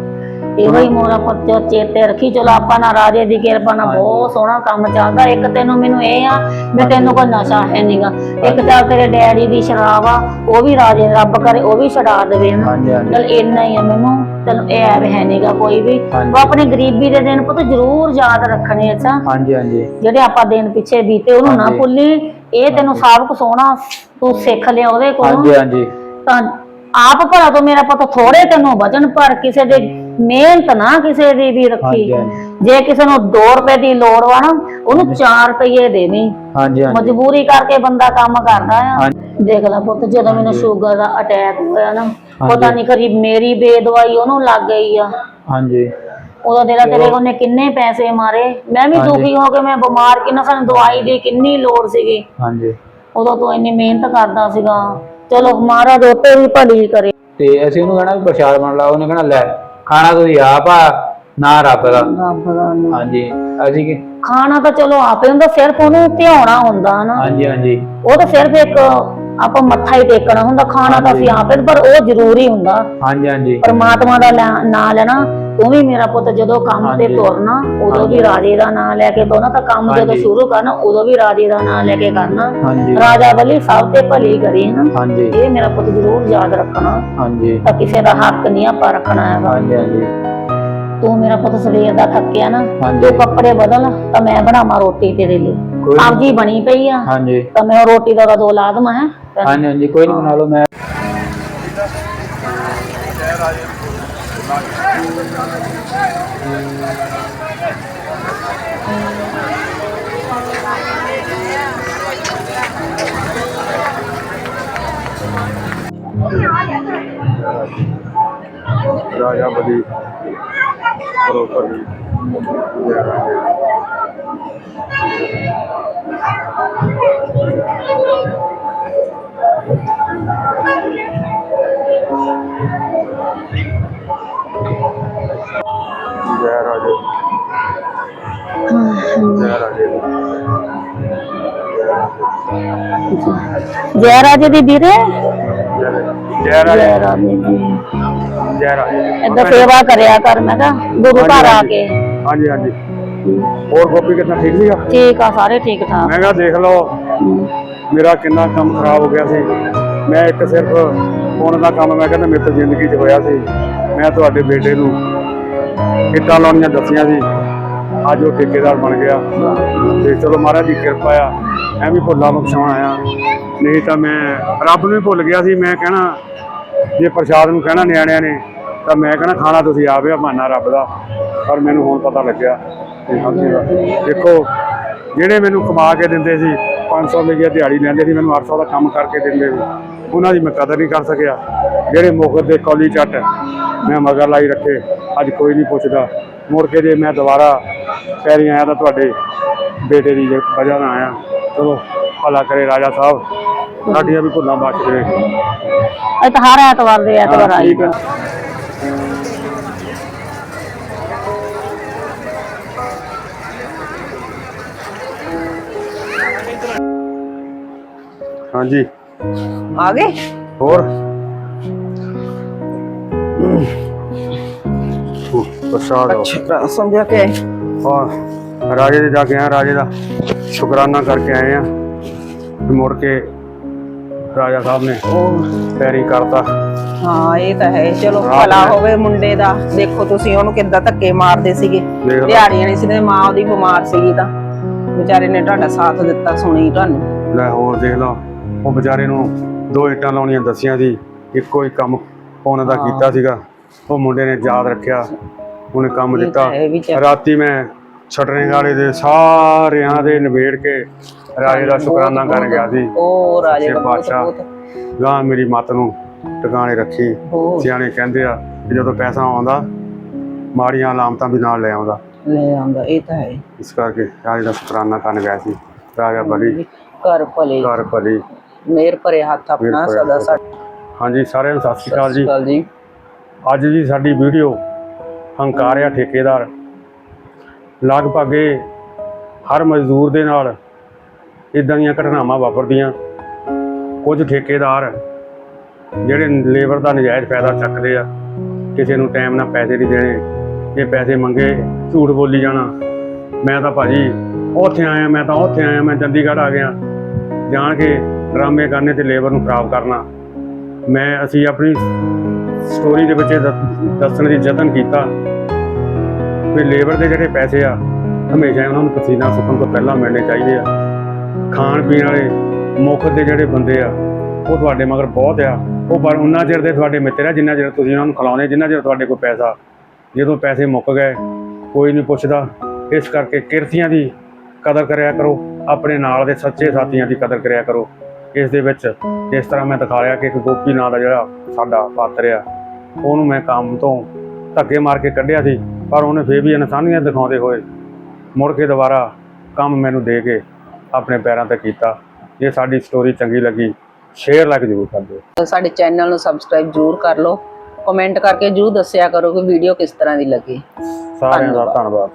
ਇਹੋ ਹੀ ਮੋਰਾ ਪੱਤਿਓ ਚੇਤੇ ਰੱਖੀ ਚਲੋ ਆਪਾਂ ਨਾ ਰਾਜੇ ਦੀ ਕਿਰਪਾ ਨਾਲ ਬਹੁਤ ਸੋਹਣਾ ਕੰਮ ਚੱਲਦਾ। ਇੱਕ ਤੈਨੂੰ ਮੈਨੂੰ ਇਹ ਆ ਵੀ ਤੈਨੂੰ ਕੋਈ ਨਸ਼ਾ ਹੈ ਨਹੀਂਗਾ ਇੱਕ ਤਾਂ ਤੇਰੇ ਡੈਡੀ ਦੀ ਸ਼ਰਾਬ ਆ ਉਹ ਵੀ ਰਾਜੇ ਰੱਬ ਕਰੇ ਉਹ ਵੀ ਛਡਾ ਦੇਵੇ ਨਾ। ਹਾਂਜੀ ਹਾਂਜੀ। ਚਲ ਇੰਨਾ ਹੀ ਆ ਮੈਨੂੰ ਚਲ ਇਹ ਐ ਹੈ ਨਹੀਂਗਾ ਕੋਈ ਵੀ। ਹਾਂਜੀ। ਉਹ ਆਪਣੀ ਗਰੀਬੀ ਦੇ ਦਿਨ ਪੁੱਤ ਜ਼ਰੂਰ ਯਾਦ ਰੱਖਣੇ ਅੱਛਾ। ਹਾਂਜੀ ਹਾਂਜੀ। ਜਿਹੜੇ ਆਪਾਂ ਦਿਨ ਪਿੱਛੇ ਬੀਤੇ ਉਹਨੂੰ ਨਾ ਹਾਂਜੀ। ਭੁੱਲੀ। ਇਹ ਤੈਨੂੰ ਸਬਕ ਸੋਹਣਾ ਤੂੰ ਸਿੱਖ ਲਿਆ ਉਹਦੇ ਕੋਲੋਂ। ਹਾਂਜੀ ਹਾਂਜੀ। ਤਾਂ ਆਪ ਭਲਾ ਤੋਂ ਮੇਰਾ ਪਤਾ ਥੋੜੇ ਤੈਨੂੰ ਵਜਨ ਪਰ ਕਿਸੇ ਦੇ ਮਿਹਨਤ ਨਾ ਕਿਸੇ ਦੀ ਵੀ ਰੱਖੀ। ਹਾਂਜੀ, ਹਾਂਜੀ। ਜੇ ਕਿਸੇ ਨੂੰ 2 ਰੁਪਏ ਦੀ ਲੋੜ ਵਾ ਨਾ ਉਹਨੂੰ 4 ਰੁਪਏ ਦੇਵੀਂ ਹਾਂਜੀ ਹਾਂਜੀ। ਮਜਬੂਰੀ ਕਰਕੇ ਬੰਦਾ ਕੰਮ ਕਰਦਾ ਆ। ਹਾਂਜੀ। ਦੇਖ ਲੈ ਪੁੱਤ ਜਦੋਂ ਮੈਨੂੰ ਸ਼ੂਗਰ ਦਾ ਅਟੈਕ ਹੋਇਆ ਨਾ ਪਤਾ ਨਹੀਂ ਕਰੀ ਮੇਰੀ ਬੇਦਵਾਈ ਉਹਨੂੰ ਲੱਗ ਗਈ ਆ। ਹਾਂਜੀ। ਉਦੋਂ ਤੇਰਾ ਤੇਰੇ ਉਹਨੇ ਕਿੰਨੇ ਪੈਸੇ ਮਾਰੇ? ਮੈਂ ਵੀ ਹਾਂਜੀ। ਦੁਖੀ ਹੋ ਕੇ ਮੈਂ ਬਿਮਾਰ ਕਿੰਨਾ ਸਾਨੂੰ ਦਵਾਈ ਦੀ ਕਿੰਨੀ ਲੋੜ ਸੀਗੀ। ਹਾਂਜੀ। ਉਦੋਂ ਤੂੰ ਇੰਨੀ ਮਿਹਨਤ ਕਰਦਾ ਸੀਗਾ। ਚਲੋ ਮਹਾਰਾਜ ਉੱਤੇ ਵੀ ਭਲੀ ਕਰੇ। ਤੇ ਅਸੀਂ ਉਹਨੂੰ ਕਹਿਣਾ ਵੀ ਪ੍ਰਸ਼ਾਦ ਬਣ ਲਾ ਉਹਨੇ ਕਹਿਣਾ ਲੈ ਖਾਣਾ ਤੁਸੀਂ ਆਪ ਆ ਨਾ ਰੱਬ ਦਾ। ਰੱਬ ਦਾ ਨਾਮ। ਹਾਂਜੀ ਅਸੀਂ ਕੀ? ਖਾਣਾ ਤਾਂ ਚਲੋ ਆਪੇ ਹੁੰਦਾ ਸਿਰਫ ਉਹਨੂੰ ਧਿਆਉਣਾ ਹੁੰਦਾ ਨਾ। ਹਾਂਜੀ ਹਾਂਜੀ। ਉਹ ਤਾਂ ਸਿਰਫ ਇੱਕ ਆਪਾਂ ਮੱਥਾ ਹੀ ਟੇਕਣਾ ਹੁੰਦਾ ਖਾਣਾ ਤਾਂ ਅਸੀਂ ਆਪੇ ਪਰ ਉਹ ਜ਼ਰੂਰੀ ਹੁੰਦਾ। ਹਾਂਜੀ ਹਾਂਜੀ। ਪਰਮਾਤਮਾ ਦਾ ਨਾਂ ਲੈਣਾ ਤੂੰ ਵੀ ਮੇਰਾ ਪੁੱਤ ਜਦੋਂ ਕੰਮ ਤੇ। ਤੁਰਨਾ ਉਦੋਂ ਵੀ ਰਾਜੇ ਦਾ ਨਾਂ ਲੈ ਕੇ ਤੁਰਨਾ ਤਾਂ ਕੰਮ ਜਦੋਂ। ਸ਼ੁਰੂ ਕਰਨਾ ਉਦੋਂ ਵੀ ਰਾਜੇ ਦਾ ਨਾਂ ਲੈ ਕੇ ਕਰਨਾ। ਰਾਜਾ ਬਲੀ ਸਭ ਤੇ ਭਲੀ ਕਰੀ ਨਾ ਹਾਂਜੀ। ਇਹ ਮੇਰਾ ਪੁੱਤ ਜ਼ਰੂਰ ਯਾਦ ਰੱਖਣਾ। ਹਾਂਜੀ। ਤਾਂ ਕਿਸੇ ਦਾ ਹੱਕ ਨਹੀਂ ਆਪਾਂ ਰੱਖਣਾ ਹੈਗਾ। ਹਾਂਜੀ ਹਾਂਜੀ। ਤੂੰ ਮੇਰਾ ਪੁੱਤ ਸਵੇਰ ਦਾ ਥੱਕਿਆ ਨਾ। ਤੂੰ ਕੱਪੜੇ ਬਦਲ ਤਾਂ ਮੈਂ ਬਣਾਵਾਂ ਰੋਟੀ ਤੇਰੇ ਲਈ। ਕੋਈ- ਸਬਜ਼ੀ ਬਣੀ ਪਈ ਆ ਹਾਂਜੀ। ਤਾਂ ਮੈਂ ਰੋਟੀ ਦਾ ਦੋ ਲਾ ਦਵਾਂ ਹੈ। ਹਾਂਜੀ ਹਾਂਜੀ ਕੋਈ ਨਹੀਂ ਬਣਾ ਲਓ ਮੈਂ ਰਾਜਾ ਬਲੀ। ਬਰੋਬਰ ਜੀ ਜੈ ਰਾਜੇ ਜੈ ਰਾਜੇ ਜੈ ਰਾਜੇ ਜੈ ਰਾਜੇ ਦੀ ਵੀਰੇ ਜੈ ਰਾਜੇ ਜੈ ਰਾਜੇ ਦੀ ਜੈ ਰਾਜੇ ਏਦਾਂ ਸੇਵਾ ਕਰਿਆ ਕਰ ਮੈਂ ਕਿਹਾ ਗੁਰੂ ਘਰ ਆ ਕੇ। ਹਾਂਜੀ ਹਾਂਜੀ। ਹੋਰ ਗੋਪੀ ਕਿੱਦਾਂ ਠੀਕ ਸੀਗਾ? ਠੀਕ ਆ ਸਾਰੇ ਠੀਕ ਠਾਕ। ਮੈਂ ਕਿਹਾ ਦੇਖ ਲਓ ਮੇਰਾ ਕਿੰਨਾ ਕੰਮ ਖਰਾਬ ਹੋ ਗਿਆ ਸੀ। ਮੈਂ ਇੱਕ ਸਿਰਫ ਫੋਨ ਦਾ ਕੰਮ ਮੈਂ ਕਹਿੰਦਾ ਮੇਰੇ ਤੋਂ ਜ਼ਿੰਦਗੀ 'ਚ ਹੋਇਆ ਸੀ। ਮੈਂ ਤੁਹਾਡੇ ਬੇਟੇ ਨੂੰ ਇੱਟਾਂ ਲਾਉਣੀਆਂ ਦੱਸੀਆਂ ਸੀ। ਅੱਜ ਉਹ ਠੇਕੇਦਾਰ ਬਣ ਗਿਆ। ਤੇ ਚਲੋ ਮਹਾਰਾਜ ਦੀ ਕਿਰਪਾ ਆ। ਐਵੇਂ ਭੁੱਲਾ ਬਖਸ਼ਾਉਣ ਆਇਆ। ਨਹੀਂ ਤਾਂ ਮੈਂ ਰੱਬ ਨੂੰ ਹੀ ਭੁੱਲ ਗਿਆ ਸੀ। ਮੈਂ ਕਹਿਣਾ ਜੇ ਪ੍ਰਸ਼ਾਦ ਨੂੰ ਕਹਿਣਾ ਨਿਆਣਿਆਂ ਨੇ, ਤਾਂ ਮੈਂ ਕਹਿਣਾ ਖਾਣਾ ਤੁਸੀਂ ਆਪ ਆ, ਬਹਾਨਾ ਰੱਬ ਦਾ। ਪਰ ਮੈਨੂੰ ਹੁਣ ਪਤਾ ਲੱਗਿਆ ਦੇਖੋ, ਜਿਹੜੇ ਮੈਨੂੰ ਕਮਾ ਕੇ ਦਿੰਦੇ ਸੀ 500 ਰੁਪਏ ਦਿਹਾੜੀ ਲੈਂਦੇ ਸੀ, ਮੈਨੂੰ 800 ਦਾ ਕੰਮ ਕਰਕੇ ਦਿੰਦੇ ਸੀ। ਉਹਨਾਂ ਦੀ ਮੈਂ ਕਦਰ ਨਹੀਂ ਕਰ ਸਕਿਆ। ਜਿਹੜੇ ਮੁਖਤ ਦੇ ਕੌਲੀ ਚੱਟ, ਮੈਂ ਮਗਰ ਲਾਈ ਰੱਖੇ, ਅੱਜ ਕੋਈ ਨਹੀਂ ਪੁੱਛਦਾ। ਮੁੜ ਕੇ ਜੇ ਮੈਂ ਦੁਬਾਰਾ ਪੈਰੀ ਆਇਆ ਤਾਂ ਤੁਹਾਡੇ ਬੇਟੇ ਦੀ ਜੇ ਵਜ੍ਹਾ ਨਾਲ ਆਇਆ। ਚਲੋ, ਭਲਾ ਕਰੇ ਰਾਜਾ ਸਾਹਿਬ, ਸਾਡੀਆਂ ਵੀ ਭੁੱਲਾਂ ਬਚ ਜਾਵੇ ਇਹ ਤਾਂ ਹਰ ਐਤਵਾਰ ਦੇ ਐਤਵਾਰ ਆਈ ਠੀਕ ਹੈ ਹਾਂਜੀ ਆ ਗਏ ਹੋਰ ਪ੍ਰਸਾਦ ਅੱਛਾ ਸਮਝਿਆ ਕਿ ਹਾਂ ਰਾਜੇ ਦੇ ਜਾ ਕੇ ਆਏ ਰਾਜੇ ਦਾ ਸ਼ੁਕਰਾਨਾ ਕਰਕੇ ਆਏ ਆ ਤੇ ਮੁੜ ਕੇ ਰਾਜਾ ਸਾਹਿਬ ਨੇ ਪੈਰੀ ਕਰਤਾ। ਹਾਂ ਇਹ ਤਾਂ ਹੈ। ਚਲੋ ਭਲਾ ਹੋਵੇ ਮੁੰਡੇ ਦਾ। ਦੇਖੋ ਤੁਸੀਂ ਉਹਨੂੰ ਕਿੱਦਾਂ ਧੱਕੇ ਮਾਰਦੇ ਸੀਗੇ। ਦਿਹਾੜੀਆਂ ਨਹੀਂ ਸੀ ਤੇ ਮਾਂ ਉਹਦੀ ਬਿਮਾਰ ਸੀਗੀ ਤਾਂ। ਵਿਚਾਰੇ ਨੇ ਤੁਹਾਡਾ ਸਾਥ ਦਿੱਤਾ ਸੁਣੀ ਤੁਹਾਨੂੰ। ਲੈ ਹੋਰ ਦੇਖ ਲਓ। ਉਹ ਵਿਚਾਰੇ ਨੂੰ ਦੋ ਇੱਟਾਂ ਲਾਉਣੀਆਂ ਦੱਸੀਆਂ ਸੀ। ਇੱਕੋ ਹੀ ਕੰਮ ਉਹਨਾਂ ਦਾ ਕੀਤਾ ਸੀਗਾ। ਉਹ ਮੁੰਡੇ ਨੇ ਯਾਦ ਰੱਖਿਆ। ਉਹਨੇ ਕੰਮ ਦਿੱਤਾ। ਰਾਤੀ ਮੈਂ ਛਟਰੇ ਵਾਲੇ ਦੇ ਸਾਰਿਆਂ ਦੇ ਨਿਬੇੜ ਕੇ ਰਾਜੇ ਦਾ ਸ਼ੁਕਰਾਨਾ ਕਰਨ ਗਿਆ ਸੀ। ਉਹ ਰਾਜੇ ਦਾ ਬਹੁਤ ਪਾਤਸ਼ਾਹ। ਗਾਂ ਮੇਰੀ ਮੱਤ ਨੂੰ ਟਿਕਾਣੇ ਰੱਖੀ। ਸਿਆਣੇ ਕਹਿੰਦੇ ਆ ਕਿ ਜਦੋਂ ਪੈਸਾ ਆਉਂਦਾ ਮਾੜੀਆਂ ਅਲਾਮਤਾਂ ਵੀ ਨਾਲ ਲੈ ਆਉਂਦਾ। ਲੈ ਆਉਂਦਾ ਇਹ ਤਾਂ ਹੈ। ਇਸ ਕਰਕੇ ਰਾਜੇ ਦਾ ਸ਼ੁਕਰਾਨਾ ਕਰਨ ਗਿਆ ਸੀ। ਰਾਜਾ ਬਲੀ ਘਰ ਭਲੇ। ਘਰ ਭਲੀ। ਮੇਰ ਭਰੇ ਹੱਥ ਆਪਣਾ ਸਦਾ। ਸਾਡਾ ਹਾਂਜੀ ਸਾਰਿਆਂ ਨੂੰ ਸਤਿ ਸ਼੍ਰੀ ਅਕਾਲ ਜੀ। ਜੀ। ਅੱਜ ਦੀ ਸਾਡੀ ਵੀਡੀਓ ਹੰਕਾਰਿਆ ਠੇਕੇਦਾਰ। ਲਗਭਗ ਹਰ ਮਜ਼ਦੂਰ ਦੇ ਨਾਲ ਇਦਾਂ ਦੀਆਂ ਘਟਨਾਵਾਂ ਵਾਪਰਦੀਆਂ। ਕੁਝ ਠੇਕੇਦਾਰ ਜਿਹੜੇ ਲੇਬਰ ਦਾ ਨਜਾਇਜ਼ ਫਾਇਦਾ ਚੱਕਦੇ ਆ, ਕਿਸੇ ਨੂੰ ਟਾਈਮ ਨਾਲ ਪੈਸੇ ਨਹੀਂ ਦੇਣੇ ਇਹ ਪੈਸੇ ਮੰਗੇ, ਝੂਠ ਬੋਲੀ ਜਾਣਾ। ਮੈਂ ਤਾਂ ਭਾਜੀ ਉੱਥੇ ਆਇਆ, ਮੈਂ ਤਾਂ ਉੱਥੇ ਆਇਆ, ਮੈਂ ਚੰਡੀਗੜ੍ਹ ਆ ਗਿਆ। ਜਾਣ ਕੇ ਡਰਾਮੇ ਕਰਨੇ ਤੇ ਲੇਬਰ ਨੂੰ ਖਰਾਬ ਕਰਨਾ। ਮੈਂ ਅਸੀਂ ਆਪਣੀ ਸਟੋਰੀ ਦੇ ਵਿੱਚ ਇਹ ਦੱਸਣ ਦੀ ਯਤਨ ਕੀਤਾ ਵੀ ਲੇਬਰ ਦੇ ਜਿਹੜੇ ਪੈਸੇ ਆ, ਹਮੇਸ਼ਾ ਉਹਨਾਂ ਨੂੰ ਪਸੀਨਾ ਸੁੱਕਣ ਤੋਂ ਪਹਿਲਾਂ ਮਿਲਣੇ ਚਾਹੀਦੇ ਆ। ਖਾਣ ਪੀਣ ਵਾਲੇ ਮੁੱਖ ਦੇ ਜਿਹੜੇ ਬੰਦੇ ਆ, ਉਹ ਤੁਹਾਡੇ ਮਗਰ ਬਹੁਤ ਆ। ਉਹ ਪਰ ਉਹਨਾਂ ਚਿਰ ਦੇ ਤੁਹਾਡੇ ਮਿੱਤਰ ਆ, ਜਿੰਨਾ ਚਿਰ ਤੁਸੀਂ ਉਹਨਾਂ ਨੂੰ ਖਿਲਾਉਂਦੇ, ਜਿੰਨਾ ਚਿਰ ਤੁਹਾਡੇ ਕੋਲ ਪੈਸਾ। ਜਦੋਂ ਪੈਸੇ ਮੁੱਕ ਗਏ, ਕੋਈ ਨਹੀਂ ਪੁੱਛਦਾ। ਇਸ ਕਰਕੇ ਕਿਰਤੀਆਂ ਦੀ ਕਦਰ ਕਰਿਆ ਕਰੋ, ਆਪਣੇ ਨਾਲ ਦੇ ਸੱਚੇ ਸਾਥੀਆਂ ਦੀ ਕਦਰ ਕਰਿਆ ਕਰੋ। ਇਸ ਦੇ ਵਿੱਚ ਇਸ ਤਰ੍ਹਾਂ ਮੈਂ ਦਿਖਾ ਰਿਹਾ ਕਿ ਇੱਕ ਗੋਪੀ ਨਾਂ ਦਾ ਜਿਹੜਾ ਸਾਡਾ ਪਾਤਰ ਆ, ਉਹਨੂੰ ਮੈਂ ਕੰਮ ਤੋਂ ਧੱਕੇ ਮਾਰ ਕੇ ਕੱਢਿਆ ਸੀ, ਪਰ ਉਹਨੇ ਫੇਰ ਵੀ ਇਨਸਾਨੀਅਤ ਦਿਖਾਉਂਦੇ ਹੋਏ ਮੁੜ ਕੇ ਦੁਬਾਰਾ ਕੰਮ ਮੈਨੂੰ ਦੇ ਕੇ ਆਪਣੇ ਪੈਰਾਂ ਤੇ ਕੀਤਾ। ਜੇ ਸਾਡੀ ਸਟੋਰੀ ਚੰਗੀ ਲੱਗੀ ਸ਼ੇਅਰ ਲਾਈਕ ਜ਼ਰੂਰ ਕਰ ਦਿਓ। ਸਾਡੇ ਚੈਨਲ ਨੂੰ ਸਬਸਕ੍ਰਾਈਬ ਜ਼ਰੂਰ ਕਰ ਲਓ। ਕਮੈਂਟ ਕਰਕੇ ਜ਼ਰੂਰ ਦੱਸਿਆ ਕਰੋ ਕਿ ਵੀਡੀਓ ਕਿਸ ਤਰ੍ਹਾਂ ਦੀ ਲੱਗੀ। ਸਾਰਿਆਂ ਦਾ ਧੰਨਵਾਦ। ਧੰਨਵਾਦ।